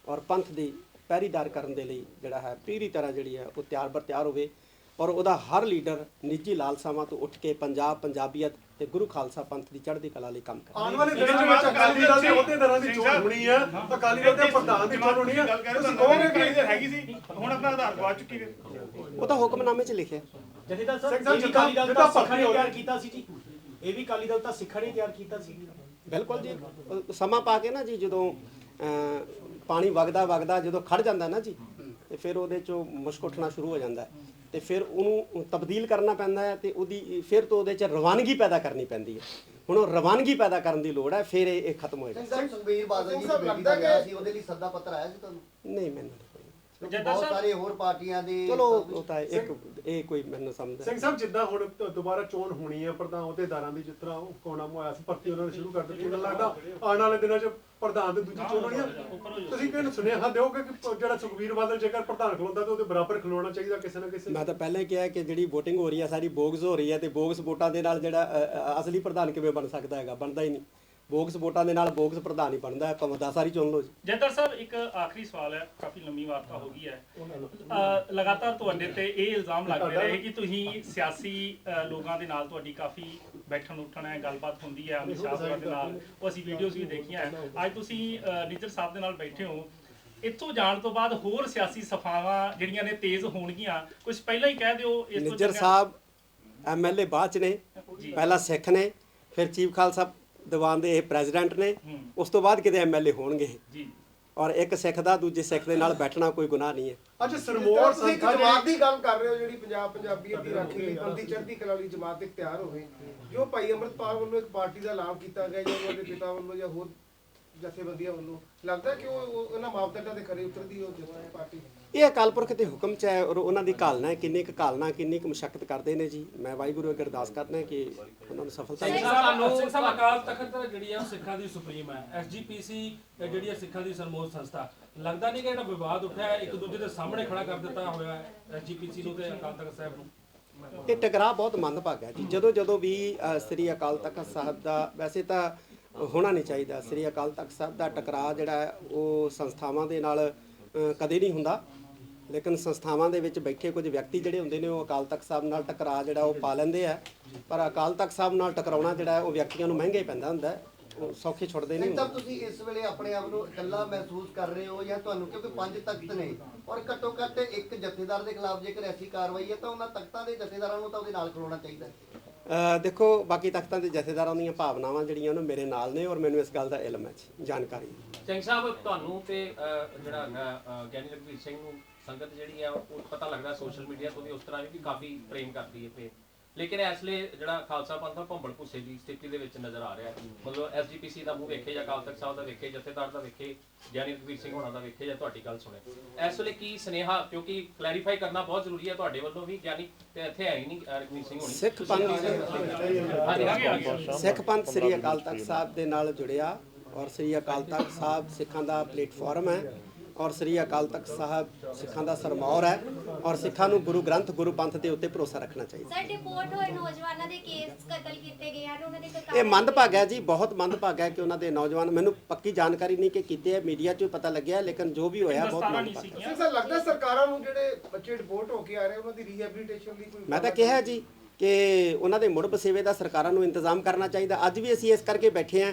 ਔਰ ਪੰਥ ਦੀ ਪਹਿਰੀਦਾਰ ਕਰਨ ਦੇ ਲਈ ਜਿਹੜਾ ਹੈ ਪੂਰੀ ਤਰ੍ਹਾਂ ਜਿਹੜੀ ਹੈ ਉਹ ਤਿਆਰ ਬਰ ਤਿਆਰ ਹੋਵੇ ਔਰ ਉਹਦਾ ਹਰ ਲੀਡਰ ਨਿੱਜੀ ਲਾਲਸਾਵਾਂ ਤੋਂ ਉੱਠ ਕੇ ਪੰਜਾਬ ਪੰਜਾਬੀਅਤ ਤੇ ਗੁਰੂ ਖਾਲਸਾ ਪੰਥ ਦੀ ਚੜ੍ਹਦੀ ਕਲਾ ਲਈ ਕੰਮ ਕਰਦਾ ਆਉਣ ਵਾਲੇ ਦਿਨਾਂ ਦੇ ਵਿੱਚ ਅਕਾਲੀ ਦਲ ਦੇ ਅਹੁਦੇਦਾਰਾਂ ਦੀ ਚੋਣ ਹੋਣੀ ਆ ਅਕਾਲੀ ਦਲ ਦੇ ਪ੍ਰਧਾਨ ਦੀ ਚੋਣ ਹੋਣੀ ਆ ਗੱਲ ਕਰ ਰਹੇ ਤੁਸੀਂ ਹੋ ਕਹੋਗੇ ਅਕਾਲੀ ਕਿ ਦਲ ਹੈਗੀ ਸੀ? ਹੁਣ ਆਪਣਾ ਆਧਾਰ ਗਵਾ ਚੁੱਕੀ ਹੈ। ਉਹ ਤਾਂ ਹੁਕਮਨਾਮੇ 'ਚ ਲਿਖਿਆ। ਜਥੇਦਾਰ ਸਾਹਿਬ ਅਕਾਲੀ ਦਲ ਤਾਂ ਸਿੱਖਾਂ ਨੇ। ਕੀਤਾ ਸੀ ਜੀ। ਇਹ ਵੀ ਅਕਾਲੀ ਦਲ ਤਾਂ ਸਿੱਖਾਂ ਨੇ ਤਿਆਰ ਕੀਤਾ ਸੀ। ਬਿਲਕੁਲ ਜੀ। ਸਮਾਂ ਪਾ ਕੇ ਨਾ ਜੀ ਜਦੋਂ ਪਾਣੀ ਵਗਦਾ ਵਗਦਾ ਜਦੋਂ ਖੜ ਜਾਂਦਾ ਨਾ ਜੀ ਤੇ ਫਿਰ ਉਹਦੇ ਚੋਂ ਮੁਸ਼ਕ ਉੱਠਣਾ ਸ਼ੁਰੂ ਹੋ ਜਾਂਦਾ ਹੈ। ਤੇ ਫਿਰ ਉਹਨੂੰ ਤਬਦੀਲ ਕਰਨਾ ਪੈਂਦਾ ਹੈ ਤੇ ਉਹਦੀ ਫਿਰ ਤੋਂ ਉਹਦੇ ਚ ਰਵਾਨਗੀ ਪੈਦਾ ਕਰਨੀ ਪੈਂਦੀ ਹੈ। ਹੁਣ ਉਹ ਰਵਾਨਗੀ ਪੈਦਾ ਕਰਨ ਦੀ ਲੋੜ ਹੈ ਫਿਰ ਇਹ ਇਹ ਖਤਮ ਹੋਏਗਾ। ਸਿੰਘ ਸਾਹਿਬ ਸੁਖਬੀਰ ਬਾਦਲ ਜੀ ਦੀ ਬੇਟੀ ਦਾ ਵਿਆਹ ਸੀ ਉਹਦੇ ਲਈ ਸੱਦਾ ਪੱਤਰ ਆਇਆ ਸੀ ਤੁਹਾਨੂੰ? ਨਹੀਂ ਮੈਨੂੰ ਜੱਦਾ ਬਹੁਤ ਸਾਰੇ ਹੋਰ ਪਾਰਟੀਆਂ ਦੇ ਚਲੋ ਉਹ ਤਾਂ ਇੱਕ ਇਹ ਕੋਈ ਮੈਨੂੰ ਸਮਝਦਾ। ਸਿੰਘ ਸਾਹਿਬ ਜਿੱਦਾਂ ਹੁਣ ਦੁਬਾਰਾ ਚੋਣ ਹੋਣੀ ਹੈ ਪ੍ਰਧਾਨ ਅਹੁਦੇਦਾਰਾਂ ਦੀ ਜਿਸ ਤਰ੍ਹਾਂ ਉਹ ਕੋਣਾ ਹੋਇਆ ਸੀ ਭਰਤੀ ਉਹਨਾਂ ਨੇ ਸ਼ੁਰੂ ਕਰ ਦਿੱਤੀ ਮੈਨੂੰ ਲੱਗਦਾ ਆਉਣ ਵਾਲੇ ਦਿਨਾਂ 'ਚ ਪ੍ਰਧਾਨ ਦੀ ਦੂਜੀ ਚੋਣ ਹੋਣੀ ਆ ਤੁਸੀਂ ਕਿਹਨੂੰ ਸੁਨੇਹਾ ਦਿਓਗੇ ਕਿ ਪ- ਜਿਹੜਾ ਸੁਖਬੀਰ ਬਾਦਲ ਜੇਕਰ ਪ੍ਰਧਾਨ ਖਲੋਂਦਾ ਤਾਂ ਉਹਦੇ ਬਰਾਬਰ ਖਲੋਣਾ ਚਾਹੀਦਾ ਕਿਸੇ ਨਾ ਕਿਸੇ ਮੈਂ ਤਾਂ ਪਹਿਲਾਂ ਹੀ ਕਿਹਾ ਕਿ ਜਿਹੜੀ VOTING ਹੋ ਰਹੀ ਹੈ ਸਾਰੀ ਬੋਗਸ ਹੋ ਰਹੀ ਹੈ ਤੇ ਬੋਗਸ ਵੋਟਾਂ ਦੇ ਨਾਲ ਜਿਹੜਾ ਅ, ਅ, ਅਸਲੀ ਪ੍ਰਧਾਨ ਕਿਵੇਂ ਬਣ ਸਕਦਾ ਹੈਗਾ? ਬਣਦਾ ਹੀ ਨਹੀਂ। ਬੋਗਸ ਵੋਟਾਂ ਦੇ ਨਾਲ ਬੋਗਸ ਪ੍ਰਧਾਨ ਹੀ ਬਣਦਾ ਹੈ ਭਾਵੇਂ ਦਸ ਸਾਰੀ ਚੁਣ ਲਓ ਜੀ। ਜੈਦਰ ਸਾਹਿਬ ਇੱਕ ਆਖਰੀ ਸਵਾਲ ਹੈ ਕਾਫੀ ਲੰਮੀ ਵਾਰਤਾ ਹੋ ਗਈ ਹੈ। ਅ, ਲਗਾਤਾਰ ਤੁਹਾਡੇ ਤੇ ਇਹ ਇਲਜ਼ਾਮ ਲੱਗ ਰਹੇ ਕਿ ਤੁਸੀਂ ਸਿਆਸੀ ਅ, ਲੋਕਾਂ ਦੇ ਨਾਲ ਤੁਹਾਡੀ ਕਾਫੀ ਬੈਠਣ ਉੱਠਣ ਹੈ ਗੱਲਬਾਤ ਹੁੰਦੀ ਹੈ ਅਮਿਤ ਸ਼ਾਹ ਸਾਹਿਬ ਦੇ ਨਾਲ। ਉਹ ਅਸੀਂ ਵੀਡੀਓਜ਼ ਵੀ ਦੇਖੀਆਂ ਹੈ। ਅੱਜ ਤੁਸੀਂ ਅ, ਨਿੱਜਰ ਸਾਹਿਬ ਦੇ ਨਾਲ ਬੈਠੇ ਹੋ। ਇੱਥੋਂ ਜਾਣ ਤੋਂ ਬਾਅਦ ਹੋਰ ਸਿਆਸੀ ਸਫਾਵਾਂ ਜਿਹੜੀਆਂ ਨੇ ਤੇਜ਼ ਹੋਣਗੀਆਂ ਕੁਝ ਪਹਿਲਾਂ ਹੀ ਕਹਿ ਦਿਓ ਇਸ ਤੋਂ ਨਿੱਜਰ ਚੰਗਾ- ਸਾਹਿਬ ਐਮਐਲਏ ਬਾਅਦ ਚ ਨੇ ਜੀ। ਪਹਿਲਾਂ ਸਿੱਖ ਨੇ ਫਿਰ ਚੀਫ ਖਾਲਸਾ ਦੀਵਾਨ ਦੇ ਇਹ ਪ੍ਰੈਜ਼ੀਡੈਂਟ ਨੇ। ਉਸ ਤੋਂ ਬਾਅਦ ਕਿਤੇ ਐਮਐਲਏ ਹੋਣਗੇ ਜੀ। ਔਰ ਇੱਕ ਸਿੱਖ ਦਾ ਦੂਜੇ ਸਿੱਖ ਦੇ ਨਾਲ ਬੈਠਣਾ ਕੋਈ ਗੁਨਾਹ ਨਹੀਂ ਹੈ। ਜਿਸ ਸਰਮੋਰ ਤੁਸੀਂ ਇੱਕ ਜਮਾਤ ਦੀ ਗੱਲ ਕਰ ਰਹੇ ਹੋ ਜਿਹੜੀ ਪੰਜਾਬ ਪੰਜਾਬੀਅਤ ਦੀ ਰਾਖੀ ਲਈ ਬੰਦੀ ਚੜ੍ਹਦੀ ਕਲਾ ਲਈ ਜਮਾਤ ਇੱਕ ਤਿਆਰ ਹੋਵੇ ਜੋ ਭਾਈ ਅੰਮ੍ਰਿਤਪਾਲ ਵੱਲੋਂ ਇੱਕ ਪਾਰਟੀ ਦਾ ਐਲਾਨ ਕੀਤਾ ਗਿਆ ਜਾਂ ਉਹਨਾਂ ਦੇ ਪਿਤਾ ਵੱਲੋਂ ਜਾਂ ਹੋਰ ਜਥੇਬੰਦੀਆਂ ਵੱਲੋਂ ਲੱਗਦਾ ਕਿ ਉਹ ਉਹ ਉਹਨਾਂ ਮਾਪਦੰਡਾਂ ਦੇ ਖਰੇ ਉਤਰਦੀ ਉਹ ਪਾਰਟੀ ਇਹ ਅਕਾਲ ਪੁਰਖ ਦੇ ਹੁਕਮ ਚ ਹੈ ਔਰ ਉਹਨਾਂ ਦੀ ਘਾਲਨਾ ਹੈ ਕਿੰਨੀ ਕੁ ਘਾਲਨਾ ਕਿੰਨੀ ਕੁ ਮੁਸ਼ਕਲ ਕਰਦੇ ਨੇ ਜੀ। ਮੈਂ ਵਾਹਿਗੁਰੂ ਅੱਗੇ ਅਰਦਾਸ ਕਰਦਾ ਕਿ ਉਹਨਾਂ ਨੂੰ ਸਫਲਤਾ ਸਿੰਘ ਮਿਲੇ ਸਾਹਿਬ ਸਿੰਘ ਸਾਹਿਬ ਅਕਾਲ ਤਖਤ ਜਿਹੜੀ ਆ ਸਿੱਖਾਂ ਦੀ ਸੁਪਰੀਮ ਹੈ। ਐਸਜੀਪੀਸੀ ਜਿਹੜੀ ਆ ਸਿੱਖਾਂ ਦੀ ਸਰਮੋਦ ਸੰਸਥਾ। ਲੱਗਦਾ ਨਹੀਂ ਕਿ ਜਿਹੜਾ ਵਿਵਾਦ ਉੱਠਿਆ ਹੈ, ਇੱਕ ਦੂਜੇ ਦੇ ਸਾਹਮਣੇ ਖੜਾ ਕਰ ਦਿੱਤਾ ਹੋਇਆ ਹੈ ਐਸਜੀਪੀਸੀ ਨੂੰ ਤੇ ਅਕਾਲ ਤਖਤ ਸਾਹਿਬ ਨੂੰ। ਇਹ ਟਕਰਾਅ ਬਹੁਤ ਮੰਦਭਾਗਾ ਹੈ ਜੀ। ਜਦੋਂ ਜਦੋਂ ਵੀ ਅ, ਸ੍ਰੀ ਅਕਾਲ ਤਖਤ ਸਾਹਿਬ ਦਾ ਵੈਸੇ ਤਾਂ ਹੋਣਾ ਨਹੀਂ ਚਾਹੀਦਾ। ਸ੍ਰੀ ਅਕਾਲ ਤਖਤ ਸਾਹਿਬ ਦਾ ਟਕਰਾਅ ਜਿਹੜਾ ਹੈ, ਉਹ ਸੰਸਥਾਵਾਂ ਦੇ ਨਾਲ ਅ, ਕਦੇ ਨਹੀਂ ਹੁੰਦਾ। ਲੇਕਿਨ ਸੰਸਥਾਵਾਂ ਦੇ ਵਿੱਚ ਬੈਠੇ ਕੁਝ ਵਿਅਕਤੀ ਜਿਹੜੇ ਹੁੰਦੇ ਨੇ ਉਹ ਅਕਾਲ ਤਖਤ ਸਾਹਿਬ ਨਾਲ ਟਕਰਾਅ ਜਿਹੜਾ ਉਹ ਪਾ ਲੈਂਦੇ ਆ। ਪਰ ਅਕਾਲ ਤਖਤ ਸਾਹਿਬ ਨਾਲ ਟਕਰਾਉਣਾ ਜਿਹੜਾ ਉਹ ਵਿਅਕਤੀਆਂ ਨੂੰ ਮਹਿੰਗਾ ਹੀ ਪੈਂਦਾ ਹੁੰਦਾ ਹੈ। ਉਹ ਸੌਖੇ ਛੁੱਟਦੇ ਨਹੀਂ ਹੁੰਦੇ। ਤੁਸੀਂ ਇਸ ਵੇਲੇ ਆਪਣੇ ਆਪ ਨੂੰ ਇਕੱਲਾ ਮਹਿਸੂਸ ਕਰ ਰਹੇ ਹੋ ਜਾਂ ਤੁਹਾਨੂੰ ਕਿਉਂਕਿ ਪੰਜ ਤਖਤ ਨੇ ਔਰ ਘੱਟੋ ਘੱਟ ਇੱਕ ਜਥੇਦਾਰ ਦੇ ਖਿਲਾਫ ਜੇਕਰ ਐਸੀ ਕਾਰਵਾਈ ਹੈ ਤਾਂ ਉਹਨਾਂ ਤਖਤਾਂ ਦੇ ਜਥੇਦਾਰਾਂ ਨੂੰ ਤਾਂ ਉਹਦੇ ਨਾਲ ਖਲੋਣਾ ਚਾਹੀਦਾ ਦੇਖੋ ਬਾਕੀ ਤਖਤਾਂ ਦੇ ਜਥੇਦਾਰਾਂ ਦੀਆਂ ਭਾਵਨਾਵਾਂ ਜਿਹੜੀਆਂ ਉਹ ਮੇਰੇ ਨਾਲ ਨੇ ਔਰ ਮੈਨੂੰ ਇਸ ਗੱਲ ਦਾ ਇਲਮ ਹੈ ਜਾਣਕਾਰੀ। ਸਿੰਘ ਸਾਹਿਬ ਤੁਹਾਨੂੰ ਤੇ ਜਿਹੜਾ ਗਿਆਨੀ ਰਘਵੀਰ ਸਿੰਘ ਨੂੰ ਸੰਗਤ ਜਿਹੜੀ ਆ ਉਹ ਪਤਾ ਲੱਗਦਾ ਸੋਸ਼ਲ ਮੀਡੀਆ ਤੋਂ ਵੀ ਉਸ ਤਰ੍ਹਾਂ ਵੀ ਕਾਫੀ ਪ੍ਰੇਮ ਕਰਦੀ ਹੈ ਤੇ ਲੇਕਿਨ ਇਸ ਲਈ ਜਿਹੜਾ ਖਾਲਸਾ ਪੰਥ ਆ ਭੰਬਲ ਭੁੱਸੇ ਦੀ ਸਥਿਤੀ ਦੇ ਵਿੱਚ ਨਜ਼ਰ ਆ ਰਿਹਾ। ਮਤਲਬ ਐਸਜੀਪੀਸੀ ਦਾ ਮੂੰਹ ਵੇਖੇ ਜਾਂ ਅਕਾਲ ਤਖਤ ਸਾਹਿਬ ਦਾ ਵੇਖੇ ਜਥੇਦਾਰ ਦਾ ਵੇਖੇ ਗਿਆਨੀ ਰਘਵੀਰ ਸਿੰਘ ਹੋਣਾ ਦਾ ਵੇਖੇ ਜਾਂ ਤੁਹਾਡੀ ਗੱਲ ਸੁਣੇ। ਇਸ ਕੀ ਸੁਨੇਹਾ ਕਿਉਂਕਿ ਕਲੈਰੀਫਾਈ ਕਰਨਾ ਬਹੁਤ ਜ਼ਰੂਰੀ ਹੈ ਤੁਹਾਡੇ ਵੱਲੋਂ ਵੀ ਗਿਆਨੀ ਤੇ ਇੱਥੇ ਹੈ ਹੀ ਨਹੀਂ ਅਹ, ਰਘਵੀਰ ਸਿੰਘ ਹੋਣੀ। ਸਿੱਖ ਪੰਥ। ਸਿੱਖ ਪੰਥ ਸ੍ਰੀ ਅਕਾਲ ਤਖਤ ਸਾਹਿਬ ਦੇ ਨਾਲ ਜੁੜਿਆ ਔਰ ਸ੍ਰੀ ਅਕਾਲ ਤਖਤ ਸਾਹਿਬ ਸਿੱਖਾਂ ਦਾ ਪਲੇਟਫਾਰਮ ਹੈ। ਔਰ ਸ੍ਰੀ ਅਕਾਲ ਤਖਤ ਸਾਹਿਬ ਸਿੱਖਾਂ ਦਾ ਸਰਮੌਰ ਹੈ ਔਰ ਸਿੱਖਾਂ ਨੂੰ ਗੁਰੂ ਗ੍ਰੰਥ ਗੁਰੂ ਪੰਥ ਦੇ ਉੱਤੇ ਭਰੋਸਾ ਰੱਖਣਾ ਚਾਹੀਦਾ। ਸਰ ਡਿਪੋਰਟ ਹੋਏ ਨੌਜਵਾਨਾਂ ਦੇ ਕੇਸ ਕਤਲ ਕੀਤੇ ਗਏ ਹਨ ਉਹਨਾਂ ਦੇ ਇਹ ਕਤਾਰਾਂ ਮੰਦਭਾਗਾ ਹੈ ਜੀ ਬਹੁਤ ਮੰਦਭਾਗਾ ਹੈ ਕਿ ਉਹਨਾਂ ਦੇ ਨੌਜਵਾਨ ਮੈਨੂੰ ਪੱਕੀ ਜਾਣਕਾਰੀ ਨਹੀਂ ਕਿ ਕੀਤੇ ਹੈ ਮੀਡੀਆ 'ਚੋਂ ਪਤਾ ਲੱਗਿਆ ਲੇਕਿਨ ਜੋ ਵੀ ਹੋਇਆ ਬਹੁਤ ਮੰਦਭਾਗਾ ਸੀਗੀਆਂ। ਸਿੰਘ ਸਾਹਿਬ ਲੱਗਦਾ ਸਰਕਾਰਾਂ ਨੂੰ ਜਿਹੜੇ ਬੱਚੇ ਰਿਪੋਰਟ ਹੋ ਕੇ ਆ ਰਹੇ ਉਹਨਾਂ ਦੀ ਰੀਹੈਬਿਲਿਟੇਸ਼ਨ ਲਈ ਕੋਈ ਮੈਂ ਤਾਂ ਕਿਹਾ ਜੀ ਕਿ ਉਹਨਾਂ ਦੇ ਮੁੜ ਬਸੇਵੇ ਦਾ ਸਰਕਾਰਾਂ ਨੂੰ ਇੰਤਜ਼ਾਮ ਕਰਨਾ ਚਾਹੀਦਾ। ਅੱਜ ਵੀ ਅਸੀਂ ਇਸ ਕਰਕੇ ਬੈਠੇ ਹਾਂ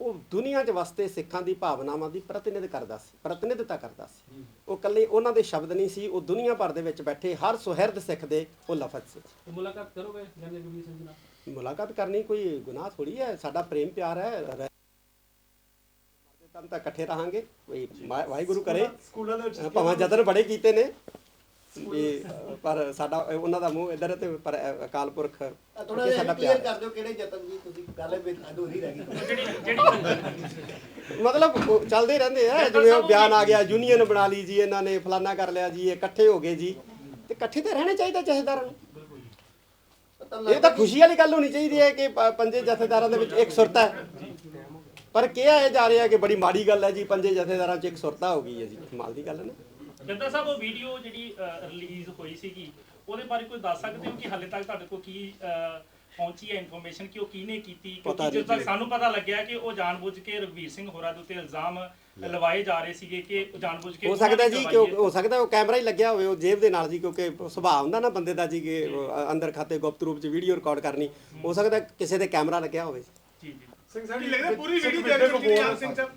ਉਹ ਦੁਨੀਆ 'ਚ ਵਸਦੇ ਸਿੱਖਾਂ ਦੀ ਭਾਵਨਾਵਾਂ ਦੀ ਪ੍ਰਤੀਨਿਧ ਕਰਦਾ ਸੀ ਪ੍ਰਤੀਨਿਧਤਾ ਕਰਦਾ ਸੀ। ਉਹ ਕੱਲੇ ਉਹਨਾਂ ਦੇ ਸ਼ਬਦ ਨਹੀਂ ਸੀ ਉਹ ਦੁਨੀਆ ਭਰ ਦੇ ਵਿੱਚ ਬੈਠੇ ਹਰ ਸੁਹਿਰਦ ਸਿੱਖ ਦੇ ਉਹ ਲਫ਼ਜ਼ ਸੀ। ਤੇ ਮੁਲਾਕਾਤ ਕਰੋਗੇ ਗਿਆਨੀ ਰਣਵੀਰ ਸਿੰਘ ਨਾਲ? ਮੁਲਾਕਾਤ ਕਰਨੀ ਕੋਈ ਗੁਨਾਹ ਥੋੜੀ ਹੈ ਸਾਡਾ ਪ੍ਰੇਮ ਪਿਆਰ ਹੈ ਤੱਕ ਇਕੱਠੇ ਰਹਾਂਗੇ ਵਾਹਿਗੁਰੂ ਕਰੇ। ਸਕੂਲਾਂ ਦੇ ਵਿੱਚ ਅ, ਭਾਵੇਂ ਜਤਨ ਬੜੇ ਕੀਤੇ ਨੇ। ਵੀ ਪਰ ਸਾਡਾ ਉਹਨਾਂ ਦਾ ਮੂੰਹ ਇਧਰ ਤੇ ਪਰ ਅਕਾਲ ਪੁਰਖ ਥੋੜਾ ਜਿਹਾ ਸਾਡਾ ਪਿਆਰ। ਕਰ ਦਿਓ ਕਿਹੜੇ ਯਤਨ ਜੀ ਤੁਸੀਂ ਗੱਲ ਵਿੱਚ ਅਧੂਰੀ ਰਹਿ ਗਈ। ਜਿਹੜੀ ਜਿਹੜੀ ਮਤਲਬ ਚੱਲਦੇ ਹੀ ਰਹਿੰਦੇ ਆ ਜਿਵੇਂ ਉਹ ਬਿਆਨ ਆ ਗਿਆ ਯੂਨੀਅਨ ਬਣਾ ਲਈ ਜੀ ਇਹਨਾਂ ਨੇ ਫਲਾਨਾ ਕਰ ਲਿਆ ਜੀ ਇਹ ਇਕੱਠੇ ਹੋ ਗਏ ਜੀ। ਤੇ ਇਕੱਠੇ ਤਾਂ ਰਹਿਣੇ ਚਾਹੀਦਾ ਜਥੇਦਾਰਾਂ ਨੂੰ। ਇਹ ਤਾਂ ਖੁਸ਼ੀ ਵਾਲੀ ਗੱਲ ਹੋਣੀ ਚਾਹੀਦੀ ਹੈ ਕਿ ਪੰਜੇ ਜਥੇਦਾਰਾਂ ਦੇ ਵਿੱਚ ਇੱਕ ਸੁਰਤਾ ਹੈ। ਪਰ ਕਿਹਾ ਇਹ ਜਾ ਰਿਹਾ ਕਿ ਬੜੀ ਮਾੜੀ ਗੱਲ ਹੈ ਜੀ ਪੰਜੇ ਜਥੇਦਾਰਾਂ 'ਚ ਇੱਕ ਸੁਰਤਾ ਹੋ ਗਈ ਹੈ ਜੀ। ਕਮਾਲ ਦੀ ਗੱਲ ਹੈ ਨਾ। ਜਿੰਦਾ ਸਾਹਿਬ ਉਹ ਵੀਡੀਓ ਜਿਹੜੀ ਰਿਲੀਜ਼ ਹੋਈ ਸੀਗੀ ਉਹਦੇ ਬਾਰੇ ਕੋਈ ਦੱਸ ਸਕਦੇ ਹੋ ਕਿ ਹਾਲੇ ਤੱਕ ਤੁਹਾਡੇ ਕੋਲ ਕੀ ਪਹੁੰਚੀ ਹੈ ਇਨਫੋਰਮੇਸ਼ਨ ਕਿ ਉਹ ਕਿਹਨੇ ਕੀਤੀ? ਕਿਉਂਕਿ ਜਦੋਂ ਤੱਕ ਜੀ। ਸਾਨੂੰ ਪਤਾ ਲੱਗਿਆ ਕਿ ਉਹ ਜਾਣਬੁੱਝ ਕੇ ਰਘਵੀਰ ਸਿੰਘ ਹੋਰਾਂ ਦੇ ਉੱਤੇ ਇਲਜ਼ਾਮ ਲਵਾਏ ਜਾ ਰਹੇ ਸੀਗੇ ਕਿ ਉਹ ਜਾਣਬੁੱਝ ਕੇ ਹੋ ਸਕਦਾ ਜੀ ਕਿ ਕਰਵਾਈ ਉਹ- ਹੈ। ਸਕਦਾ ਉਹ ਕੈਮਰਾ ਹੀ ਲੱਗਿਆ ਹੋਵੇ ਉਹ ਜੇਬ ਦੇ ਨਾਲ ਜੀ ਕਿਉਂਕਿ ਸੁਭਾਅ ਹੁੰਦਾ ਨਾ ਬੰਦੇ ਦਾ ਜੀ ਕਿ ਅੰਦਰ ਖਾਤੇ ਗੁਪਤ ਰੂਪ 'ਚ ਵੀਡੀਓ ਰਿਕਾਰਡ ਕਰਨੀ। ਹੋ ਸਕਦਾ ਕਿਸੇ ਦੇ ਕੈਮਰਾ ਲੱਗਿਆ ਹੋਵੇ। ਜੀ ਜੀ। ਸਿੰਘ ਸਾਹਿਬ ਲੱਗਦਾ ਪੂਰੀ ਵੀਡੀਓ ਆਪ ਸਿੰਘ ਸਾਹਿਬ?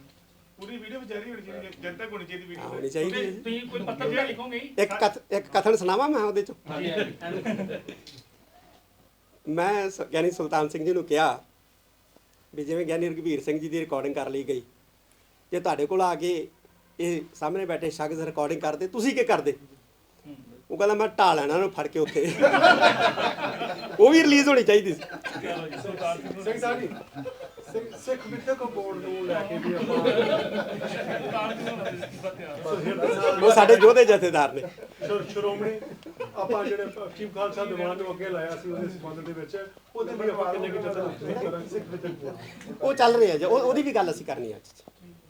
ਪੂਰੀ ਵੀਡੀਓ ਜਾਰੀ ਹੋਣੀ ਚਾਹੀਦੀ ਜਨਤਾ ਹੋਣੀ ਚਾਹੀਦੀ ਹਾਂ, ਵੀਡੀਓ ਹੋਣੀ ਚਾਹੀਦੀ ਹੈ। ਤੁਸੀਂ ਕੋਈ ਪੱਤਰ ਤਾਂ ਲਿਖੋਗੇ? ਹੀ ਇੱਕ ਕਥ ਇੱਕ ਕਥਨ ਸੁਣਾਵਾਂ ਮੈਂ ਉਹਦੇ 'ਚੋਂ? ਮੈਂ ਸ- ਗਿਆਨੀ ਸੁਲਤਾਨ ਸਿੰਘ ਜੀ ਨੂੰ ਕਿਹਾ ਵੀ ਜਿਵੇਂ ਗਿਆਨੀ ਰਘਬੀਰ ਸਿੰਘ ਜੀ ਦੀ ਰਿਕਾਰਡਿੰਗ ਕਰ ਲਈ ਗਈ ਜੇ ਤੁਹਾਡੇ ਕੋਲ ਆ ਕੇ ਇਹ ਸਾਹਮਣੇ ਬੈਠੇ ਸ਼ਖਸ ਰਿਕਾਰਡਿੰਗ ਕਰਦੇ ਤੁਸੀਂ ਕੀ ਕਰਦੇ? ਉਹ ਕਹਿੰਦਾ ਮੈਂ ਢਾ ਲੈਣਾ ਉਹਨੂੰ ਫੜ ਕੇ ਉੱਥੇ। ਉਹ ਵੀ ਰਿਲੀਜ਼ ਹੋਣੀ ਚਾਹੀਦੀ ਸੀ। ਸਿੰਘ ਸਾਹਿਬ ਜੀ ਸਿੱਖ- ਸਿੱਖ ਵਿਦਿਅਕ ਬੋਰਡ ਨੂੰ ਲੈ ਕੇ ਵੀ ਆਪਾਂ ਉਹ ਸਾਡੇ ਯੋਧੇ ਜਥੇਦਾਰ ਨੇ। ਸ਼੍ਰੋ- ਸ਼੍ਰੋਮਣੀ ਆਪਾਂ ਜਿਹੜੇ ਚੀਫ ਖਾਲਸਾ ਦੀਵਾਨ ਨੂੰ ਅੱਗੇ ਲਾਇਆ ਸੀ ਉਹਦੇ ਸੰਬੰਧ ਦੇ ਵਿੱਚ ਉਹਦੇ ਲਈ ਆਪਾਂ ਕਿੰਨੇ ਕਿ ਜਥੇਦਾਰ ਉਹ ਚੱਲ ਰਿਹਾ ਜੀ ਉਹ- ਉਹਦੀ ਵੀ ਗੱਲ ਅਸੀਂ ਕਰਨੀ ਅੱਜ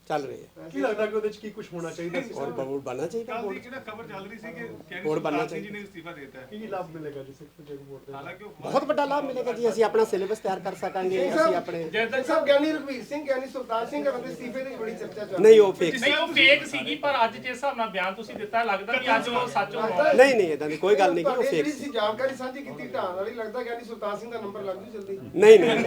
ਚੱਲ ਰਹੀ ਹੈ ਕੀ ਲੱਗਦਾ ਕਿ ਉਹਦੇ ਚ ਕੀ ਕੁਝ ਹੋਣਾ ਚਾਹੀਦਾ ਸੀ? ਔਰ ਬੋਰਡ ਬਣਨਾ ਚਾਹੀਦਾ ਕੱਲ ਦੀ। ਕਿਹੜਾ ਖਬਰ ਚੱਲ ਰਹੀ ਸੀ ਕਿ ਕੈਨੀ ਹੋਰ ਬਣਨਾ ਜੀ। ਨੇ ਅਸਤੀਫਾ ਦੇ ਦਿੱਤਾ। ਹੈ ਕੀ ਲਾਭ ਮਿਲੇਗਾ ਜੀ ਸਿੱਖ ਵਿਦਿਅਕ ਬੋਰਡ ਦੇ ਹਾਲਾਂਕਿ ਉਹ ਬਹੁਤ ਵੱਡਾ ਲਾਭ ਮਿਲੇਗਾ ਜੀ ਅਸੀਂ ਆਪਣਾ ਸਿਲੇਬਸ ਤਿਆਰ ਕਰ ਸਕਾਂਗੇ ਅਸੀਂ ਆਪਣੇ ਸਿੰਘ ਸਾਹਿਬ ਗਿਆਨੀ ਰਘਵੀਰ ਸਿੰਘ ਗਿਆਨੀ ਸੁਲਤਾਨ ਸਿੰਘ ਦੇ ਅਸਤੀਫੇ ਦੀ ਬੜੀ ਚਰਚਾ ਚੱਲ ਰਹੀ ਨਹੀਂ ਉਹ ਫੇਕ ਨਹੀਂ ਉਹ ਫੇਕ ਸੀਗੀ ਪਰ ਅੱਜ ਜਿਸ ਹਿਸਾਬ ਨਾਲ ਬਿਆਨ ਤੁਸੀਂ ਦਿੱਤਾ ਲੱਗਦਾ ਵੀ ਅੱਜ ਉਹ ਸੱਚ ਹੋ ਰਿਹਾ ਨਹੀਂ ਨਹੀਂ ਇਦਾਂ ਦੀ ਕੋਈ ਗੱਲ ਨਹੀਂ ਕਿ ਉਹ ਫੇਕ ਜਿਹੜੀ ਸੀ। ਜਾਣਕਾਰੀ ਸਾਂਝੀ ਕੀਤੀ ਢਾਣ ਵਾਲੀ ਲੱਗਦਾ ਗਿਆਨੀ ਸੁਲਤਾਨ ਸਿੰਘ ਦਾ ਨੰਬਰ ਲੱਗ ਜੂ ਜਲਦੀ। ਨਹੀਂ ਨਹੀਂ।